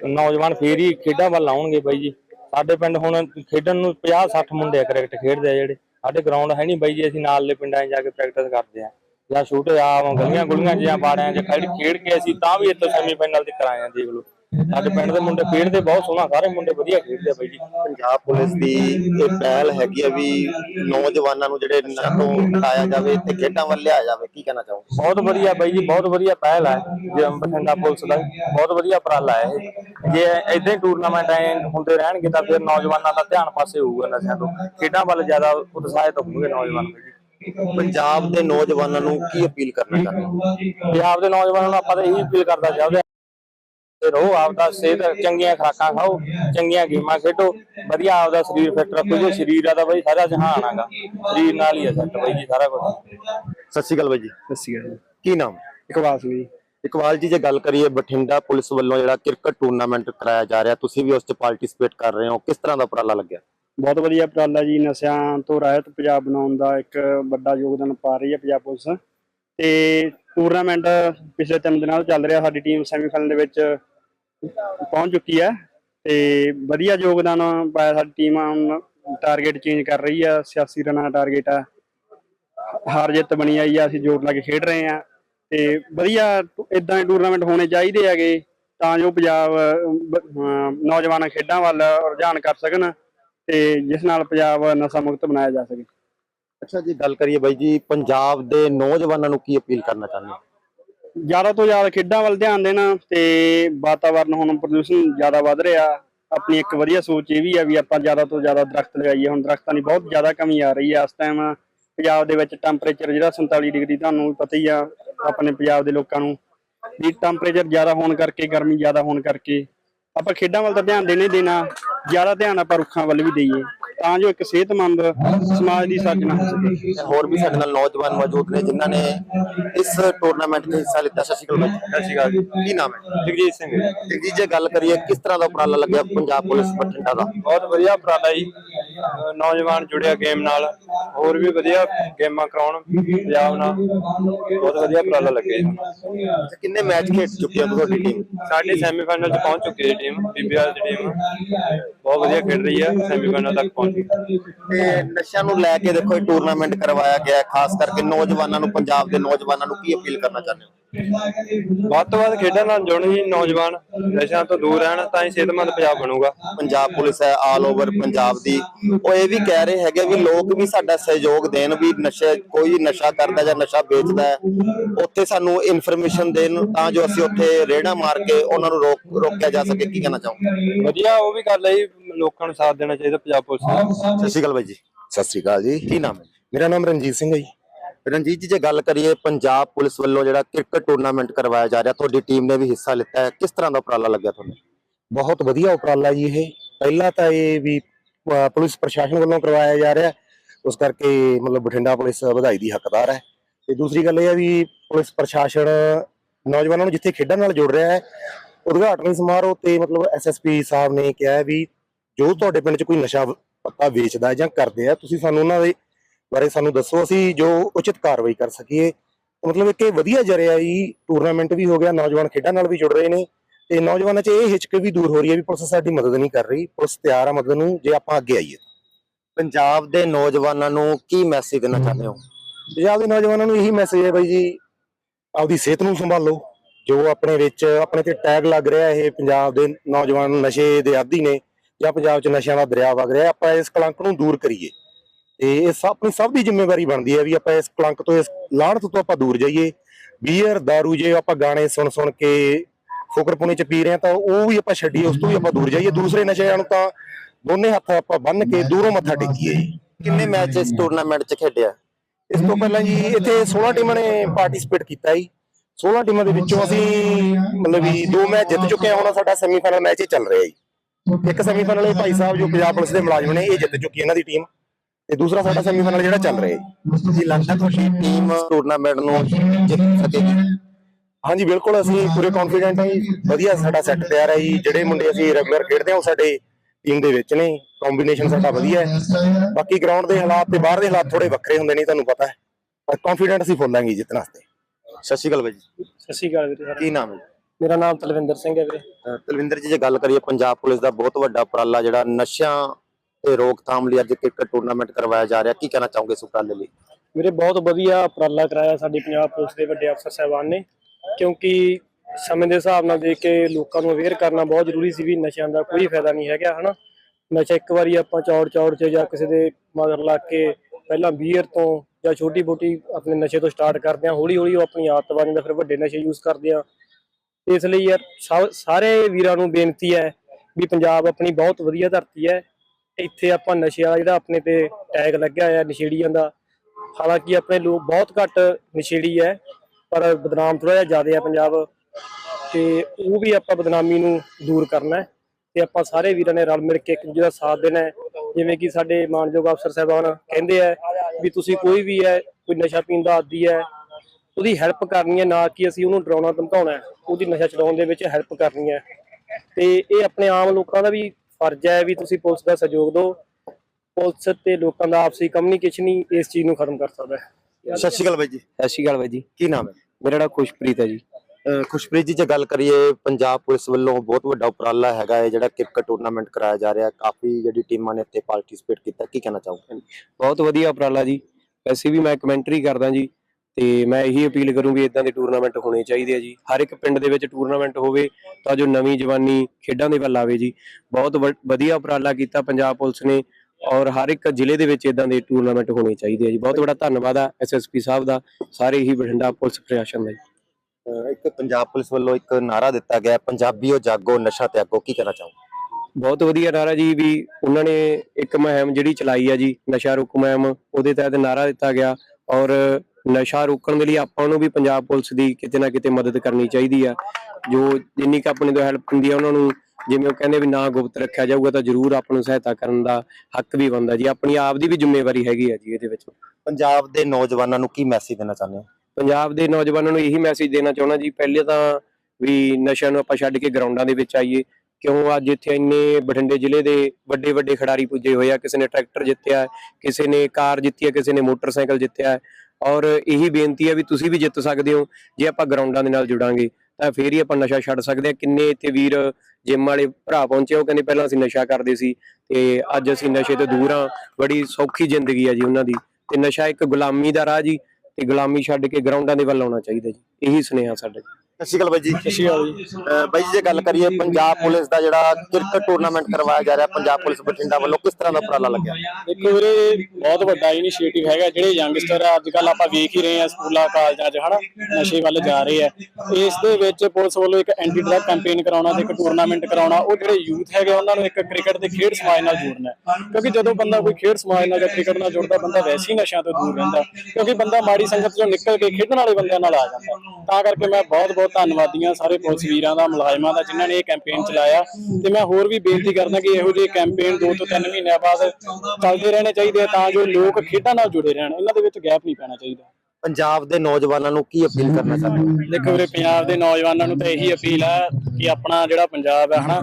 ਨੌਜਵਾਨ ਫੇਰ ਹੀ ਖੇਡਾਂ ਵੱਲ ਆਉਣਗੇ ਬਾਈ ਜੀ। ਸਾਡੇ ਪਿੰਡ ਹੁਣ ਖੇਡਣ ਨੂੰ 50 60 ਮੁੰਡੇ ਆ ਕ੍ਰਿਕਟ ਖੇਡਦੇ ਆ ਜਿਹੜੇ। ਸਾਡੇ ਗਰਾਊਂਡ ਹੈ ਨਹੀਂ ਬਾਈ ਜੀ, ਅਸੀਂ ਨਾਲਲੇ ਪਿੰਡਾਂ 'ਚ ਜਾ ਕੇ ਪ੍ਰੈਕਟਿਸ ਕਰਦੇ ਆ। ਜਾਂ ਛੋਟੇ ਆ ਗਲੀਆਂ ਗੁਲੀਆਂ 'ਚ ਜਾਂ 'ਚ ਖੇਡ ਕੇ ਅਸੀਂ ਤਾਂ ਵੀ ਇੱਥੇ ਸੈਮੀਫਾਈਨਲ ਤੇ ਕਰਾਏ ਆ, ਦੇਖ ਲਓ। ਸਾਡੇ ਪਿੰਡ ਦੇ ਮੁੰਡੇ ਖੇਡਦੇ ਬਹੁਤ ਸੋਹਣਾ ਸਾਰੇ ਮੁੰਡੇ ਵਧੀਆ ਖੇਡਦੇ ਆ ਬਾਈ ਜੀ। ਪੰਜਾਬ ਪੁਲਿਸ ਦੀ ਇਹ ਪਹਿਲ ਹੈਗੀ ਹੈ ਵੀ ਨੌਜਵਾਨਾਂ ਨੂੰ ਜਿਹੜੇ ਨਸ਼ਾ ਤੋਂ ਹਟਾਇਆ ਜਾਵੇ ਤੇ ਖੇਡਾਂ ਵੱਲ ਲਿਆਇਆ ਜਾਵੇ ਕੀ ਕਹਿਣਾ ਚਾਹੋ ਬਹੁਤ ਵਧੀਆ ਬਾਈ ਜੀ ਬਹੁਤ ਵਧੀਆ ਪਹਿਲ ਹੈ ਜੇ ਬਠਿੰਡਾ ਪੁਲਿਸ ਦਾ ਬਹੁਤ ਵਧੀਆ ਉਪਰਾਲਾ ਹੈ ਇਹ। ਜੇ ਇਦਾਂ ਹੀ ਟੂਰਨਾਮੈਂਟ ਐ ਹੁੰਦੇ ਰਹਿਣਗੇ ਤਾਂ ਫਿਰ ਨੌਜਵਾਨਾਂ ਦਾ ਧਿਆਨ ਪਾਸੇ ਹੋਊਗਾ ਨਸ਼ਿਆਂ ਤੋਂ। ਖੇਡਾਂ ਵੱਲ ਜ਼ਿਆਦਾ ਉਤਸ਼ਾਹਿਤ ਹੋਣਗੇ ਨੌਜਵਾਨ ਜੀ। ਪੰਜਾਬ ਦੇ ਨੌਜਵਾਨਾਂ ਨੂੰ ਕੀ ਅਪੀਲ ਕਰਨਾ ਚਾਹੁੰਦੇ ਪੰਜਾਬ ਦੇ ਨੌਜਵਾਨਾਂ ਨੂੰ ਆਪਾਂ ਤਾਂ ਇਹੀ ਅਪੀਲ ਕਰਦਾ ਚਾਹੁੰਦੇ ਕਿ ਰਹੋ ਆਪਦਾ ਸਿਹਤ ਚੰਗੀਆਂ ਖੁਰਾਕਾਂ ਖਾਓ ਚੰਗੀਆਂ ਗੇਮਾਂ ਖੇਡੋ ਵਧੀਆ ਆਪਦਾ ਸਰੀਰ ਫਿੱਟ ਰੱਖੋ ਜੋ ਸਰੀਰ ਆ ਤਾਂ ਬਾਈ ਸਾਰਾ ਜਹਾਨ ਆਗਾ। ਸਰੀਰ ਨਾਲ ਹੀ ਆ ਸੱਟ ਬਾਈ ਜੀ ਸਾਰਾ ਕੁਝ ਸਤਿ ਸ਼੍ਰੀ ਅਕਾਲ ਬਾਈ ਜੀ। ਸੱਸੀ ਗੱਲ ਕੀ ਨਾਮ? ਇਕਬਾਲ ਸਿੰਘ ਜੀ। ਇਕਬਾਲ ਜੀ ਜੇ ਗੱਲ ਕਰੀਏ ਬਠਿੰਡਾ ਪੁਲਿਸ ਵੱਲੋਂ ਜਿਹੜਾ ਕ੍ਰਿਕਟ ਟੂਰਨਾਮੈਂਟ ਕਰਾਇਆ ਜਾ ਰਿਹਾ ਤੁਸੀਂ ਵੀ ਉਸ 'ਚ ਪਾਰਟਿਸਿਪੇਟ ਕਰ ਰਹੇ ਹੋ ਕਿਸ ਤਰ੍ਹਾਂ ਦਾ ਉਪਰਾਲਾ ਲੱਗਿਆ? ਬਹੁਤ ਵਧੀਆ ਉਪਰਾਲਾ ਜੀ ਨਸ਼ਿਆਂ ਤੋਂ ਰਹਿਤ ਪੰਜਾਬ ਬਣਾਉਣ ਦਾ ਇੱਕ ਵੱਡਾ ਯੋਗਦਾਨ ਪਾ ਰਹੀ ਹੈ ਪੰਜਾਬ ਪੁਲਿਸ। ਤੇ ਟੂਰਨਾਮੈਂਟ ਪਿਛਲੇ ਤਿੰਨ ਦਿਨਾਂ ਤੋਂ ਚੱਲ ਰਿਹਾ ਸਾਡੀ ਟੀਮ ਸੈਮੀਫਾਈਨਲ ਦੇ ਵਿੱਚ ਪਹੁੰਚ ਚੁੱਕੀ ਹੈ ਤੇ ਵਧੀਆ ਯੋਗਦਾਨ ਪਾਇਆ ਸਾਡੀ ਟੀਮ ਹੁਣ ਟਾਰਗੇਟ ਚੇਂਜ ਕਰ ਰਹੀ ਆ 86 ਰਨਾਂ ਟਾਰਗੇਟ ਆ। ਹਾਰ ਜਿੱਤ ਬਣੀ ਆਈ ਆ, ਅਸੀਂ ਜੋਰ ਲਾ ਕੇ ਖੇਡ ਰਹੇ ਆ। ਤੇ ਵਧੀਆ ਇਦਾਂ ਦੇ ਟੂਰਨਾਮੈਂਟ ਹੋਣੇ ਚਾਹੀਦੇ ਹੈਗੇ, ਤਾਂ ਜੋ ਪੰਜਾਬ ਨੌਜਵਾਨ ਖੇਡਾਂ ਵੱਲ ਰੁਝਾਨ ਕਰ ਸਕਣ ਤੇ ਜਿਸ ਨਾਲ ਪੰਜਾਬ ਨਸ਼ਾ ਮੁਕਤ ਬਣਾਇਆ ਜਾ ਸਕੇ। ਅੱਛਾ ਜੀ, ਗੱਲ ਕਰੀਏ ਬਾਈ ਜੀ, ਪੰਜਾਬ ਦੇ ਨੌਜਵਾਨਾਂ ਨੂੰ ਕੀ ਅਪੀਲ ਕਰਨਾ ਚਾਹੁੰਦੇ ਹੋ? ਜ਼ਿਆਦਾ ਤੋਂ ਜ਼ਿਆਦਾ ਖੇਡਾਂ ਵੱਲ ਧਿਆਨ ਦੇਣਾ ਤੇ ਵਾਤਾਵਰਨ ਹੁਣ ਪ੍ਰਦੂਸ਼ਣ ਜ਼ਿਆਦਾ ਵੱਧ ਰਿਹਾ। ਆਪਣੀ ਇੱਕ ਵਧੀਆ ਸੋਚ ਇਹ ਵੀ ਆ ਵੀ ਆਪਾਂ ਜ਼ਿਆਦਾ ਤੋਂ ਜ਼ਿਆਦਾ ਦਰਖਤ ਲਗਾਈਏ। ਹੁਣ ਦਰਖਤਾਂ ਦੀ ਬਹੁਤ ਜ਼ਿਆਦਾ ਕਮੀ ਆ ਰਹੀ ਹੈ ਇਸ ਟਾਈਮ ਪੰਜਾਬ ਦੇ ਵਿੱਚ ਟੈਂਪਰੇਚਰ ਜਿਹੜਾ 47 ਡਿਗਰੀ ਤੁਹਾਨੂੰ ਪਤਾ ਹੀ ਆ, ਆਪਣੇ ਪੰਜਾਬ ਦੇ ਲੋਕਾਂ ਨੂੰ। ਵੀ ਟੈਂਪਰੇਚਰ ਜ਼ਿਆਦਾ ਹੋਣ ਕਰਕੇ, ਗਰਮੀ ਜ਼ਿਆਦਾ ਹੋਣ ਕਰਕੇ ਆਪਾਂ ਖੇਡਾਂ ਵੱਲ ਤਾਂ ਧਿਆਨ ਦੇਣੇ ਦੇਣਾ। ਜ਼ਿਆਦਾ ਧਿਆਨ ਆਪਾਂ ਰੁੱਖਾਂ ਵੱਲ ਵੀ ਦਈਏ। ਤਾਂ ਜੋ ਇੱਕ ਸਿਹਤਮੰਦ ਸਮਾਜ ਦੀ ਸਾਜਣਾ ਹੋ ਸਕੇ। ਹੋਰ ਵੀ ਸਾਡੇ ਨਾਲ ਨੌਜਵਾਨ ਮੌਜੂਦ ਨੇ ਜਿਨ੍ਹਾਂ ਨੇ ਇਸ ਟੂਰਨਾਮੈਂਟ 'ਚ ਹਿੱਸਾ ਲਿੱਤਾ। ਸਤਿ ਸ਼੍ਰੀ ਅਕਾਲ ਜੀ। ਕੀ ਨਾਮ ਹੈ? ਜਗਜੀਤ ਸਿੰਘ। ਜੀ ਜੇ ਗੱਲ ਕਰੀਏ ਕਿਸ ਤਰ੍ਹਾਂ ਦਾ ਉਪਰਾਲਾ ਲੱਗਿਆ ਪੰਜਾਬ ਪੁਲਿਸ ਬਠਿੰਡਾ ਦਾ? ਬਹੁਤ ਵਧੀਆ ਉਪਰਾਲਾ ਜੀ। ਨੌਜਵਾਨ ਜੁੜਿਆ ਗੇਮ ਨਾਲ। ਹੋਰ ਵੀ ਵਧੀਆ ਗੇਮਾਂ ਕਰਾਉਣ ਪੰਜਾਬ ਨਾਲ। ਬਹੁਤ ਵਧੀਆ ਉਪਰਾਲਾ ਲੱਗਿਆ ਜੀ। ਤੇ ਕਿੰਨੇ ਮੈਚ ਖੇਡ ਚੁੱਕੀ ਹੈ ਤੁਹਾਡੀ ਟੀਮ ਸਾਡੀ ਸੈਮੀਫਾਈਨਲ 'ਚ ਪਹੁੰਚ ਚੁੱਕੀ ਹੈ ਟੀਮ ਬੀਬੀਆਰ ਦੀ ਟੀਮ ਬਹੁਤ ਵਧੀਆ ਖੇਡ ਰਹੀ ਹੈ ਸੈਮੀਫਾਈਨਲ ਤੱਕ ਪਹੁੰਚ ਤੇ ਨਸ਼ਿਆਂ ਨੂੰ ਲੈ ਕੇ ਦੇਖੋ ਇਹ ਟੂਰਨਾਮੈਂਟ ਕਰਵਾਇਆ ਗਿਆ ਖਾਸ ਕਰਕੇ ਨੌਜਵਾਨਾਂ ਨੂੰ, ਪੰਜਾਬ ਦੇ ਨੌਜਵਾਨਾਂ ਨੂੰ ਕੀ ਅਪੀਲ ਕਰਨਾ ਚਾਹੁੰਦੇ ਹੋ? ਵੱਧ ਤੋਂ ਵੱਧ ਖੇਡਾਂ ਨਾਲ ਜੁੜਨ ਜੀ ਨੌਜਵਾਨ ਨਸ਼ਿਆਂ ਤੋਂ ਦੂਰ ਰਹਿਣ ਤਾਂ ਹੀ ਸਿਹਤਮੰਦ ਪੰਜਾਬ ਬਣੂਗਾ। ਪੰਜਾਬ ਪੁਲਿਸ ਹੈ ਆਲ ਓਵਰ ਪੰਜਾਬ ਦੀ। ਉਹ ਇਹ ਵੀ ਕਹਿ ਰਹੇ ਹੈਗੇ ਵੀ ਲੋਕ ਵੀ ਸਾਡਾ ਸਹਿਯੋਗ ਦੇਣ ਵੀ ਨਸ਼ੇ ਕੋਈ ਨਸ਼ਾ ਕਰਦਾ ਜਾਂ ਨਸ਼ਾ ਵੇਚਦਾ ਹੈ ਉੱਥੇ ਸਾਨੂੰ ਇਨਫੋਰਮੇਸ਼ਨ ਦੇਣ ਤਾਂ ਜੋ ਅਸੀਂ ਉੱਥੇ ਰੇੜਾ ਮਾਰ ਕੇ ਉਹਨਾਂ ਨੂੰ ਰੋਕ ਰੋਕਿਆ ਜਾ ਸਕੇ। ਕੀ ਕਹਿਣਾ ਚਾਹੋ ਵਧੀਆ ਉਹ ਵੀ ਗੱਲ ਹੈ ਜੀ ਲੋਕਾਂ ਨੂੰ ਸਾਥ ਦੇਣਾ ਚਾਹੀਦਾ ਪੰਜਾਬ ਪੁਲਿਸ ਸਤਿ ਸ਼੍ਰੀ ਅਕਾਲ ਬਾਈ ਜੀ। ਸਤਿ ਸ੍ਰੀ ਅਕਾਲ ਜੀ। ਕੀ ਨਾਮ ਹੈ? ਮੇਰਾ ਨਾਮ ਰਣਜੀਤ ਸਿੰਘ ਹੈ ਜੀ। ਰਣਜੀਤ ਜੀ, ਜੇ ਗੱਲ ਕਰੀਏ ਪੰਜਾਬ ਪੁਲਿਸ ਵੱਲੋਂ ਜਿਹੜਾ ਕ੍ਰਿਕਟ ਟੂਰਨਾਮੈਂਟ ਕਰਵਾਇਆ ਜਾ ਰਿਹਾ, ਤੁਹਾਡੀ ਟੀਮ ਨੇ ਵੀ ਹਿੱਸਾ ਲਿੱਤਾ ਹੈ, ਕਿਸ ਤਰ੍ਹਾਂ ਦਾ ਉਪਰਾਲਾ ਲੱਗਿਆ ਤੁਹਾਨੂੰ? ਬਹੁਤ ਵਧੀਆ ਉਪਰਾਲਾ ਜੀ ਇਹ। ਪਹਿਲਾਂ ਤਾਂ ਇਹ ਵੀ ਪੁਲਿਸ ਪ੍ਰਸ਼ਾਸਨ ਵੱਲੋਂ ਕਰਵਾਇਆ ਜਾ ਰਿਹਾ। ਉਸ ਕਰਕੇ ਮਤਲਬ ਬਠਿੰਡਾ ਪੁਲਿਸ ਵਧਾਈ ਦੀ ਹੱਕਦਾਰ ਹੈ। ਤੇ ਦੂਸਰੀ ਗੱਲ ਇਹ ਹੈ ਵੀ ਪੁਲਿਸ ਪ੍ਰਸ਼ਾਸਨ ਨੌਜਵਾਨਾਂ ਨੂੰ ਜਿੱਥੇ ਖੇਡਾਂ ਨਾਲ ਜੋੜ ਰਿਹਾ ਹੈ, ਉਦਘਾਟਨੀ ਸਮਾਰੋਹ ਤੇ ਮਤਲਬ ਐਸਐਸਪੀ ਸਾਹਿਬ ਨੇ ਕਿਹਾ ਵੀ ਜੋ ਤੁਹਾਡੇ ਪਿੰਡ 'ਚ ਕੋਈ ਨਸ਼ਾ ਪੱਤਾ ਵੇਚਦਾ ਜਾਂ ਕਰਦੇ ਆ, ਤੁਸੀਂ ਸਾਨੂੰ ਉਹਨਾਂ ਦੇ ਬਾਰੇ ਸਾਨੂੰ ਦੱਸੋ ਅਸੀਂ ਜੋ ਉਚਿਤ ਕਾਰਵਾਈ ਕਰ ਸਕੀਏ। ਮਤਲਬ ਇੱਕ ਇਹ ਵਧੀਆ ਜਰਿਆ ਜੀ ਟੂਰਨਾਮੈਂਟ ਵੀ ਹੋ ਗਿਆ ਨੌਜਵਾਨ ਖੇਡਾਂ ਨਾਲ ਵੀ ਜੁੜ ਰਹੇ ਨੇ। ਤੇ ਨੌਜਵਾਨਾਂ 'ਚ ਇਹ ਹਿਚਕ ਵੀ ਦੂਰ ਹੋ ਰਹੀ ਹੈ ਵੀ ਪੁਲਿਸ ਸਾਡੀ ਮਦਦ ਨਹੀਂ ਕਰ ਰਹੀ। ਪੁਲਿਸ ਤਿਆਰ ਆ ਮਦਦ ਨੂੰ ਜੇ ਆਪਾਂ ਅੱਗੇ ਆਈਏ ਪੰਜਾਬ ਦੇ ਨੌਜਵਾਨਾਂ ਨੂੰ ਕੀ ਮੈਸੇਜ ਦੇਣਾ ਚਾਹੁੰਦੇ ਹੋ? ਪੰਜਾਬ ਦੇ ਨੌਜਵਾਨਾਂ ਨੂੰ ਇਹੀ ਮੈਸੇਜ ਹੈ ਬਾਈ ਜੀ ਆਪਦੀ ਸਿਹਤ ਨੂੰ ਸੰਭਾਲੋ। ਜੋ ਆਪਣੇ ਵਿੱਚ ਆਪਣੇ ਤੇ ਟੈਗ ਲੱਗ ਰਿਹਾ ਇਹ ਪੰਜਾਬ ਦੇ ਨੌਜਵਾਨ ਨਸ਼ੇ ਦੇ ਆਦੀ ਨੇ ਜਾਂ ਪੰਜਾਬ 'ਚ ਨਸ਼ਿਆਂ ਦਾ ਦਰਿਆ ਵਗ ਰਿਹਾ ਆਪਾਂ ਇਸ ਕਲੰਕ ਨੂੰ ਦੂਰ ਕਰੀਏ। ਤੇ ਇਹ ਸਭ ਆਪਣੀ ਸਭ ਦੀ ਜ਼ਿੰਮੇਵਾਰੀ ਬਣਦੀ ਹੈ ਵੀ ਆਪਾਂ ਇਸ ਕਲੰਕ ਤੋਂ ਇਸ ਲਾਹਣਤ ਤੋਂ ਆਪਾਂ ਦੂਰ ਜਾਈਏ। ਬੀਅਰ दारू ਜੇ ਆਪਾਂ ਗਾਣੇ ਸੁਣ ਸੁਣ ਕੇ ਫੁਕਰਪੁਣੇ 'ਚ ਪੀ ਰਹੇ ਹਾਂ ਤਾਂ ਉਹ ਵੀ ਆਪਾਂ ਛੱਡੀਏ ਉਸ ਤੋਂ ਵੀ ਆਪਾਂ ਦੂਰ ਜਾਈਏ। ਦੂਸਰੇ ਨਸ਼ਿਆਂ ਨੂੰ ਤਾਂ ਦੋਨੇ ਹੱਥ ਆਪਾਂ ਬੰਨ ਕੇ ਦੂਰੋਂ ਮੱਥਾ ਟੇਕੀਏ। ਕਿੰਨੇ ਮੈਚ ਇਸ ਟੂਰਨਾਮੈਂਟ 'ਚ ਖੇਡਿਆ? ਇਸ ਤੋਂ ਪਹਿਲਾਂ ਜੀ ਇੱਥੇ 16 ਟੀਮਾਂ ਨੇ ਪਾਰਟਿਸਿਪੇਟ ਕੀਤਾ ਜੀ। 16 ਟੀਮਾਂ ਦੇ ਵਿੱਚੋਂ ਅਸੀਂ ਮਤਲਬ ਵੀ ਦੋ ਮੈਚ ਜਿੱਤ ਚੁੱਕੇ ਹਾਂ ਹੁਣ ਸਾਡਾ ਸੈਮੀਫਾਈਨਲ ਮੈਚ ਹੀ ਚੱਲ ਰਿਹਾ ਜੀ। ਇੱਕ ਸੈਮੀਫਾਈਨਲ ਇਹ ਭਾਈ ਸਾਹਿਬ ਜੋ ਪੰਜਾਬ ਪੁਲਿਸ ਦੇ ਮੁਲਾਜ਼ਮ ਨੇ ਇਹ ਜਿੱਤ ਚੁੱਕੀ ਇਹਨਾਂ ਦੀ ਟੀਮ ਤੇ ਦੂਸਰਾ ਸਾਡਾ ਸੈਮੀਫਾਈਨਲ ਜਿਹੜਾ ਚੱਲ ਰਿਹਾ ਜੀ ਜੀ ਲੱਗਦਾ ਤੁਹਾਡੀ ਟੀਮ ਟੂਰਨਾਮੈਂਟ ਨੂੰ ਜਿੱਤ ਸਕੇਗੀ। ਹਾਂਜੀ ਬਿਲਕੁਲ ਅਸੀਂ ਪੂਰੇ ਕੌਨਫੀਡੈਂਟ ਹਾਂ ਜੀ। ਵਧੀਆ ਸਾਡਾ ਸੈੱਟ ਤਿਆਰ ਹੈ ਜੀ। ਜਿਹੜੇ ਮੁੰਡੇ ਅਸੀਂ ਰੈਗੂਲਰ ਖੇਡਦੇ ਹਾਂ ਉਹ ਸਾਡੇ ਟੀਮ ਦੇ ਵਿੱਚ ਨੇ। ਕੰਬੀਨੇਸ਼ਨ ਸਾਡਾ ਵਧੀਆ ਹੈ। ਬਾਕੀ ਗਰਾਊਂਡ ਦੇ ਹਾਲਾਤ ਤੇ ਬਾਹਰ ਦੇ ਹਾਲਾਤ ਥੋੜੇ ਵੱਖਰੇ ਹੁੰਦੇ ਨੇ ਤੁਹਾਨੂੰ ਪਤਾ ਹੈ। ਪਰ ਕੌਨਫੀਡੈਂਟ ਅਸੀਂ ਫੁੱਲ ਲਾਂਗੇ ਜਿੱਤਣ ਵਾਸਤੇ। ਸਤਿ ਸ਼੍ਰੀ ਅਕਾਲ ਬਾਈ ਜੀ। ਸਤਿ ਸ਼੍ਰੀ ਅਕਾਲ ਵੀਰੇ ਕੀ ਨਾਮ ਹੈ? ਮੇਰਾ ਨਾਮ ਤਲਵਿੰਦਰ ਸਿੰਘ ਹੈ ਵੀਰੇ। ਤਲਵਿੰਦਰ ਜੀ ਜੇ ਗੱਲ ਕਰੀਏ ਪੰਜਾਬ ਪੁਲਿਸ ਦਾ ਬਹੁਤ ਵੱਡਾ ਉਪਰਾਲਾ ਜਿਹੜਾ ਨਸ਼ਿਆਂ ਤੇ ਰੋਕਥਾਮ ਲਈ ਅੱਜ ਕ੍ਰਿਕਟ ਟੂਰਨਾਮੈਂਟ ਕਰਵਾਇਆ ਜਾ ਰਿਹਾ। ਕੀ ਕਹਿਣਾ ਚਾਹੋਗੇ ਇਸ ਲਈ? ਵੀਰੇ, ਬਹੁਤ ਵਧੀਆ ਉਪਰਾਲਾ ਕਰਾਇਆ ਸਾਡੀ ਪੰਜਾਬ ਪੁਲਿਸ ਦੇ ਵੱਡੇ ਅਫਸਰ ਸਾਹਿਬਾਨ ਨੇ। ਕਿਉਂਕਿ ਸਮੇਂ ਦੇ ਹਿਸਾਬ ਨਾਲ ਦੇਖ ਕੇ ਲੋਕਾਂ ਨੂੰ ਅਵੇਅਰ ਕਰਨਾ ਬਹੁਤ ਜ਼ਰੂਰੀ ਸੀ ਵੀ ਨਸ਼ਿਆਂ ਦਾ ਕੋਈ ਫਾਇਦਾ ਨਹੀਂ ਹੈਗਾ, ਹਨਾ? ਨਸ਼ਾ ਇੱਕ ਵਾਰੀ ਆਪਾਂ ਚੌੜ ਚੌੜ 'ਚ ਜਾਂ ਕਿਸੇ ਦੇ ਮਗਰ ਲੱਗ ਕੇ ਪਹਿਲਾਂ ਬੀਅਰ ਤੋਂ ਜਾਂ ਛੋਟੀ ਬੋਟੀ ਆਪਣੇ ਨਸ਼ੇ ਤੋਂ ਸਟਾਰਟ ਕਰਦੇ ਆ ਹੌਲੀ ਹੌਲੀ ਉਹ ਆਪਣੀ ਆਦਤ ਬਣ ਜਾਂਦਾ ਫਿਰ ਵੱਡੇ ਨਸ਼ੇ ਯੂਜ਼ ਕਰਦੇ ਆ ਇਸ ਲਈ ਯਾਰ ਸਾਰੇ ਵੀਰਾਂ ਨੂੰ ਬੇਨਤੀ ਹੈ ਵੀ ਪੰਜਾਬ ਆਪਣੀ ਬਹੁਤ ਵਧੀਆ ਧਰਤੀ ਹੈ। ਇੱਥੇ ਆਪਾਂ ਨਸ਼ੇ ਵਾਲਾ ਜਿਹੜਾ ਆਪਣੇ ਤੇ ਟੈਗ ਲੱਗਿਆ ਹੋਇਆ ਨਸ਼ੇੜੀਆਂ ਦਾ, ਹਾਲਾਂਕਿ ਆਪਣੇ ਲੋਕ ਬਹੁਤ ਘੱਟ ਨਸ਼ੇੜੀ ਹੈ, ਪਰ ਬਦਨਾਮ ਥੋੜਾ ਜਿਹਾ ਜ਼ਿਆਦਾ ਹੈ ਪੰਜਾਬ ਤੇ ਉਹ ਵੀ ਆਪਾਂ ਬਦਨਾਮੀ ਨੂੰ ਦੂਰ ਕਰਨਾ ਹੈ ਤੇ ਆਪਾਂ ਸਾਰੇ ਵੀਰਾਂ ਨੇ ਰਲ ਮਿਲ ਕੇ ਇੱਕ ਦੂਜੇ ਦਾ ਸਾਥ ਦੇਣਾ ਜਿਵੇਂ ਕਿ ਸਾਡੇ ਮਾਨਯੋਗ ਅਫਸਰ ਸਾਹਿਬਾਨ ਕਹਿੰਦੇ ਆ ਵੀ ਤੁਸੀਂ ਕੋਈ ਵੀ ਹੈ, ਕੋਈ ਨਸ਼ਾ ਪੀਣ ਦਾ ਆਦੀ ਹੈ, ਉਹਦੀ ਹੈਲਪ ਕਰਨੀ ਹੈ, ਨਾ ਕਿ ਅਸੀਂ ਉਹਨੂੰ ਡਰਾਉਣਾ ਧਮਕਾਉਣਾ ਉਹਦੀ ਨਸ਼ਾ ਚਲਾਉਣ ਦੇ ਵਿੱਚ ਹੈਲਪ ਕਰਨੀ ਹੈ ਤੇ ਇਹ ਆਪਣੇ ਆਮ ਲੋਕਾਂ ਦਾ ਵੀ ਫਰਜ਼ ਹੈ ਵੀ ਤੁਸੀਂ ਪੁਲਿਸ ਦਾ ਸਹਿਯੋਗ ਦਿਓ। ਪੁਲਿਸ ਤੇ ਲੋਕਾਂ ਦਾ ਆਪਸੀ ਕਮਿਊਨੀਕੇਸ਼ਨ ਹੀ ਇਸ ਚੀਜ਼ ਨੂੰ ਖਤਮ ਕਰ ਸਕਦਾ ਹੈ। ਸਤਿ ਸ਼੍ਰੀ ਅਕਾਲ ਬਾਈ ਜੀ। ਸਤਿ ਸ਼੍ਰੀ ਅਕਾਲ ਬਾਈ ਜੀ। ਕੀ ਨਾਮ ਹੈ? ਮੇਰਾ ਨਾਮ ਖੁਸ਼ਪ੍ਰੀਤ ਹੈ ਜੀ। ਅਹ ਖੁਸ਼ਪ੍ਰੀਤ ਜੀ ਜੇ ਗੱਲ ਕਰੀਏ ਪੰਜਾਬ ਪੁਲਿਸ ਵੱਲੋਂ ਬਹੁਤ ਵੱਡਾ ਉਪਰਾਲਾ ਹੈਗਾ ਹੈ ਜਿਹੜਾ ਕ੍ਰਿਕਟ ਟੂਰਨਾਮੈਂਟ ਕਰਾਇਆ ਜਾ ਰਿਹਾ ਕਾਫੀ ਜਿਹੜੀ ਟੀਮਾਂ ਨੇ ਇੱਥੇ ਪਾਰਟਿਸਿਪੇਟ ਕੀਤਾ ਕੀ ਕਹਿਣਾ ਚਾਹੋਗੇ? ਬਹੁਤ ਵਧੀਆ ਉਪਰਾਲਾ ਜੀ। ਵੈਸੇ ਵੀ ਮੈਂ ਕਮੈਂਟਰੀ ਕਰਦਾ ਜੀ। ਤੇ ਮੈਂ ਇਹੀ ਅਪੀਲ ਕਰੂੰ ਵੀ ਇਦਾਂ ਦੇ ਟੂਰਨਾਮੈਂਟ ਹੋਣੇ ਚਾਹੀਦੇ ਆ ਜੀ। ਹਰ ਇੱਕ ਪਿੰਡ ਦੇ ਵਿੱਚ ਟੂਰਨਾਮੈਂਟ ਹੋਵੇ ਤਾਂ ਜੋ ਨਵੀਂ ਜਵਾਨੀ ਖੇਡਾਂ ਦੇ ਵੱਲ ਆਵੇ ਜੀ। ਬਹੁਤ ਵਧੀਆ ਉਪਰਾਲਾ ਕੀਤਾ ਪੰਜਾਬ ਪੁਲਿਸ ਨੇ ਔਰ ਹਰ ਇੱਕ ਜ਼ਿਲ੍ਹੇ ਦੇ ਵਿੱਚ ਇਦਾਂ ਦੇ ਟੂਰਨਾਮੈਂਟ ਹੋਣੇ ਚਾਹੀਦੇ ਆ ਜੀ। ਬਹੁਤ ਬੜਾ ਧੰਨਵਾਦ ਆ ਐਸਐਸਪੀ ਸਾਹਿਬ ਦਾ। ਸਾਰੇ ਹੀ ਬਠਿੰਡਾ ਪੁਲਿਸ ਪ੍ਰਸ਼ਾਸਨ ਦਾ ਜੀ। ਇੱਕ ਪੰਜਾਬ ਪੁਲਿਸ ਵੱਲੋਂ ਇੱਕ ਨਾਰਾ ਦਿੱਤਾ ਗਿਆ ਪੰਜਾਬੀਓ ਜਾਗੋ ਨਸ਼ਾ ਤਿਆਗੋ ਕੀ ਕਹਿਣਾ ਚਾਹੋਗੇ? ਬਹੁਤ ਵਧੀਆ ਨਾਰਾ ਜੀ ਵੀ ਉਹਨਾਂ ਨੇ ਇੱਕ ਮੁਹਿੰਮ ਜਿਹੜੀ ਚਲਾਈ ਆ ਜੀ ਨਸ਼ਾ ਰੋਕੋ ਮੁਹਿੰਮ ਉਹਦੇ ਤਹਿਤ ਨਾਰਾ ਦਿੱਤਾ ਗਿਆ ਔਰ ਨਸ਼ਾ ਰੋਕਣ ਦੇ ਲਈ ਆਪਾਂ ਨੂੰ ਵੀ ਪੰਜਾਬ ਪੁਲਿਸ ਦੀ ਕਿਤੇ ਨਾ ਕਿਤੇ ਮਦਦ ਕਰਨੀ ਚਾਹੀਦੀ ਆ। ਜੋ ਜਿੰਨੀ ਕੁ ਆਪਣੇ ਤੋਂ ਹੈਲਪ ਹੁੰਦੀ ਆ ਉਹਨਾਂ ਨੂੰ ਜਿਵੇਂ ਉਹ ਕਹਿੰਦੇ ਵੀ ਨਾ ਗੁਪਤ ਰੱਖਿਆ ਜਾਊਗਾ ਤਾਂ ਜ਼ਰੂਰ ਆਪਾਂ ਨੂੰ ਸਹਾਇਤਾ ਕਰਨ ਦਾ ਹੱਕ ਵੀ ਬਣਦਾ ਜੀ। ਆਪਣੀ ਆਪ ਦੀ ਵੀ ਜ਼ਿੰਮੇਵਾਰੀ ਹੈਗੀ ਆ ਜੀ ਇਹਦੇ ਵਿੱਚ। ਪੰਜਾਬ ਦੇ ਨੌਜਵਾਨਾਂ ਨੂੰ ਕੀ ਮੈਸੇਜ ਦੇਣਾ ਚਾਹੁੰਦੇ ਹੋ? ਪੰਜਾਬ ਦੇ ਨੌਜਵਾਨਾਂ ਨੂੰ ਇਹੀ ਮੈਸੇਜ ਦੇਣਾ ਚਾਹੁੰਦਾ ਜੀ ਪਹਿਲੇ ਤਾਂ ਵੀ ਨਸ਼ਿਆਂ ਨੂੰ ਆਪਾਂ ਛੱਡ ਕੇ ਗਰਾਊਂਡਾਂ ਦੇ ਵਿੱਚ ਆਈਏ। ਕਿਉਂ ਅੱਜ ਇੱਥੇ ਇੰਨੇ ਬਠਿੰਡੇ ਜ਼ਿਲ੍ਹੇ ਦੇ ਵੱਡੇ ਵੱਡੇ ਖਿਡਾਰੀ ਪੁੱਜੇ ਹੋਏ ਆ ਕਿਸੇ ਨੇ ਟਰੈਕਟਰ ਜਿੱਤਿਆ ਕਿਸੇ ਨੇ ਕਾਰ ਜਿੱਤੀ ਹੈ ਕਿਸੇ ਨੇ ਮੋਟਰਸਾਈਕਲ ਜਿੱਤਿਆ। ਔਰ ਇਹੀ ਬੇਨਤੀ ਹੈ ਵੀ ਤੁਸੀਂ ਵੀ ਜਿੱਤ ਸਕਦੇ ਹੋ। ਜੇ ਆਪਾਂ ਗਰਾਊਂਡਾਂ ਦੇ ਨਾਲ ਜੁੜਾਂਗੇ, ਤਾਂ ਫੇਰ ਹੀ ਆਪਾਂ ਨਸ਼ਾ ਛੱਡ ਸਕਦੇ ਹਾਂ। ਕਿੰਨੇ ਇੱਥੇ ਵੀਰ ਜਿਮ ਵਾਲੇ ਭਰਾ ਪਹੁੰਚੇ ਉਹ ਕਹਿੰਦੇ ਪਹਿਲਾਂ ਅਸੀਂ ਨਸ਼ਾ ਕਰਦੇ ਸੀ ਤੇ ਅੱਜ ਅਸੀਂ ਨਸ਼ੇ ਤੋਂ ਦੂਰ ਹਾਂ। ਬੜੀ ਸੌਖੀ ਜ਼ਿੰਦਗੀ ਆ ਜੀ ਉਹਨਾਂ ਦੀ। ਤੇ ਨਸ਼ਾ ਇੱਕ ਗੁਲਾਮੀ ਦਾ ਰਾਹ ਜੀ, ਤੇ ਗੁਲਾਮੀ ਛੱਡ ਕੇ ਗਰਾਊਂਡਾਂ ਦੇ ਵੱਲ ਆਉਣਾ ਚਾਹੀਦਾ ਜੀ। ਇਹੀ ਸੁਨੇਹਾ ਸਾਡਾ ਸਤਿ ਸ਼੍ਰੀ ਅਕਾਲ ਬਾਈ ਜੀ। ਸਤਿ ਸ਼੍ਰੀ ਅਕਾਲ ਜੀ। ਬਾਈ ਜੀ ਜੇ ਗੱਲ ਕਰੀਏ ਪੰਜਾਬ ਪੁਲਿਸ ਦਾ ਜਿਹੜਾ ਕ੍ਰਿਕਟ ਟੂਰਨਾਮੈਂਟ ਕਰਵਾਇਆ ਜਾ ਰਿਹਾ ਪੰਜਾਬ ਪੁਲਿਸ ਬਠਿੰਡਾ ਵੱਲੋਂ ਕਿਸ ਤਰ੍ਹਾਂ ਦਾ ਉਪਰਾਲਾ ਲੱਗਿਆ? ਦੇਖੋ ਵੀਰੇ ਬਹੁਤ ਵੱਡਾ ਇਨੀਸ਼ੀਏਟਿਵ ਹੈਗਾ। ਜਿਹੜੇ ਯੰਗਸਟਰ ਆ ਅੱਜ ਕੱਲ ਆਪਾਂ ਵੇਖ ਹੀ ਰਹੇ ਆ ਸਕੂਲਾਂ ਕਾਲਜਾਂ 'ਚ ਹਨਾ? ਨਸ਼ੇ ਵੱਲ ਜਾ ਰਹੇ ਆ। ਇਸ ਦੇ ਵਿੱਚ ਪੁਲਿਸ ਵੱਲੋਂ ਇੱਕ ਐਂਟੀ ਡਰਗ ਕੈਂਪੇਨ ਕਰਾਉਣਾ ਤੇ ਇੱਕ ਟੂਰਨਾਮੈਂਟ ਕਰਾਉਣਾ ਉਹ ਜਿਹੜੇ ਯੂਥ ਹੈਗੇ ਉਹਨਾਂ ਨੂੰ ਇੱਕ ਕ੍ਰਿਕਟ ਦੇ ਖੇਡ ਸਮਾਜ ਨਾਲ ਜੋੜਨਾ। ਕਿਉਂਕਿ ਜਦੋਂ ਬੰਦਾ ਕੋਈ ਖੇਡ ਸਮਾਜ ਨਾਲ ਜਾਂ ਕ੍ਰਿਕਟ ਨਾਲ ਜੁੜਦਾ ਬੰਦਾ ਵੈਸੇ ਹੀ ਨਸ਼ਿਆਂ ਤੋਂ ਦੂਰ ਰਹਿੰਦਾ। ਕਿਉਂਕਿ ਬੰਦਾ ਮਾੜੀ ਸੰਗਤ ਚੋਂ ਨਿਕਲ ਕੇ ਖੇਡਣ ਵਾਲੇ ਬੰਦਿਆਂ ਨਾਲ ਆ ਜਾਂਦਾ। ਤਾਂ ਕਰਕੇ ਮੈਂ ਬਹੁਤ ਬਹੁਤ ਧੰਨਵਾਦੀਆਂ ਸਾਰੇ ਪੁਲਿਸ ਵੀਰਾਂ ਦਾ, ਮੁਲਾਜ਼ਮਾਂ ਦਾ, ਜਿਨ੍ਹਾਂ ਨੇ ਇਹ ਕੈਂਪੇਨ ਚਲਾਇਆ। ਤੇ ਮੈਂ ਹੋਰ ਵੀ ਬੇਨਤੀ ਕਰਦਾ ਕਿ ਇਹੋ ਜਿਹੇ ਕੈਂਪੇਨ 2 ਤੋਂ 3 ਮਹੀਨਿਆਂ ਬਾਅਦ ਚੱਲਦੇ ਰਹਿਣੇ ਚਾਹੀਦੇ ਆ ਤਾਂ ਜੋ ਲੋਕ ਖੇਡਾਂ ਨਾਲ ਜੁੜੇ ਰਹਿਣ। ਇਹਨਾਂ ਦੇ ਵਿੱਚ ਗੈਪ ਨਹੀਂ ਪੈਣਾ ਚਾਹੀਦਾ। ਪੰਜਾਬ ਦੇ ਨੌਜਵਾਨਾਂ ਨੂੰ ਕੀ ਅਪੀਲ ਕਰਨਾ ਚਾਹੁੰਦੇ ਦੇਖੋ ਵੀਰੇ, ਪੰਜਾਬ ਦੇ ਨੌਜਵਾਨਾਂ ਨੂੰ ਤਾਂ ਇਹੀ ਅਪੀਲ ਹੈ ਕਿ ਆਪਣਾ ਜਿਹੜਾ ਪੰਜਾਬ ਹੈ, ਹਨਾ,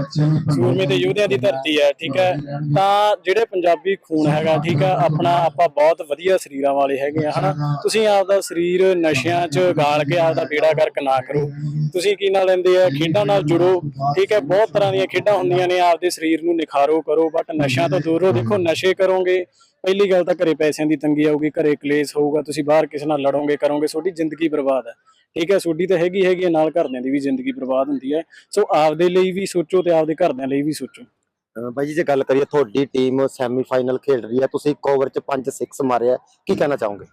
ਸੂਰਮੇ ਤੇ ਯੋਧਿਆਂ ਦੀ ਧਰਤੀ ਹੈ, ਠੀਕ ਹੈ, ਤਾਂ ਜਿਹੜੇ ਪੰਜਾਬੀ ਖੂਨ ਹੈਗਾ, ਠੀਕ ਹੈ, ਆਪਣਾ ਆਪਾਂ ਬਹੁਤ ਵਧੀਆ ਸਰੀਰਾਂ ਵਾਲੇ ਹੈਗੇ ਆ, ਹਨਾ, ਤੁਸੀਂ ਆਪਦਾ ਸਰੀਰ ਨਸ਼ਿਆਂ 'ਚ ਗਾਲ ਕੇ ਆਪਦਾ ਬੇੜਾ ਗਰਕ ਨਾ ਕਰੋ। ਤੁਸੀਂ ਕੀ ਨਾਲ ਲੈਂਦੇ ਆ? ਖੇਡਾਂ ਨਾਲ ਜੁੜੋ, ਠੀਕ ਹੈ, ਬਹੁਤ ਤਰ੍ਹਾਂ ਦੀਆਂ ਖੇਡਾਂ ਹੁੰਦੀਆਂ ਨੇ, ਆਪਦੇ ਸਰੀਰ ਨੂੰ ਨਿਖਾਰੋ ਕਰੋ ਬਟ ਨਸ਼ਿਆਂ ਤੋਂ ਦੂਰ ਰਹੋ। ਦੇਖੋ, ਨਸ਼ੇ ਕਰੋਗੇ ਪਹਿਲੀ ਗੱਲ ਤਾਂ ਘਰੇ ਪੈਸਿਆਂ ਦੀ ਤੰਗੀ ਆਊਗੀ ਘਰੇ ਕਲੇਸ਼ ਹੋਊਗਾ ਤੁਸੀਂ ਬਾਹਰ ਕਿਸੇ ਨਾਲ ਲੜੋਗੇ ਕਰੋਗੇ ਤੁਹਾਡੀ ਜ਼ਿੰਦਗੀ ਬਰਬਾਦ ਹੈ। ਠੀਕ ਹੈ ਤੁਹਾਡੀ ਤਾਂ ਹੈਗੀ ਹੈਗੀ ਨਾਲ ਘਰਦਿਆਂ ਦੀ ਵੀ ਜ਼ਿੰਦਗੀ ਬਰਬਾਦ ਹੁੰਦੀ ਹੈ। ਸੋ ਆਪਦੇ ਲਈ ਵੀ ਸੋਚੋ ਤੇ ਆਪਦੇ ਘਰਦਿਆਂ ਲਈ ਵੀ ਸੋਚੋ। ਬਾਈ ਜੀ ਜੇ ਗੱਲ ਕਰੀਏ ਤੁਹਾਡੀ ਟੀਮ ਸੈਮੀਫਾਈਨਲ ਖੇਡ ਰਹੀ ਹੈ ਤੁਸੀਂ ਇੱਕ ਓਵਰ 'ਚ 5 6 ਮਾਰਿਆ ਕੀ ਕਹਿਣਾ ਚਾਹੋਗੇ?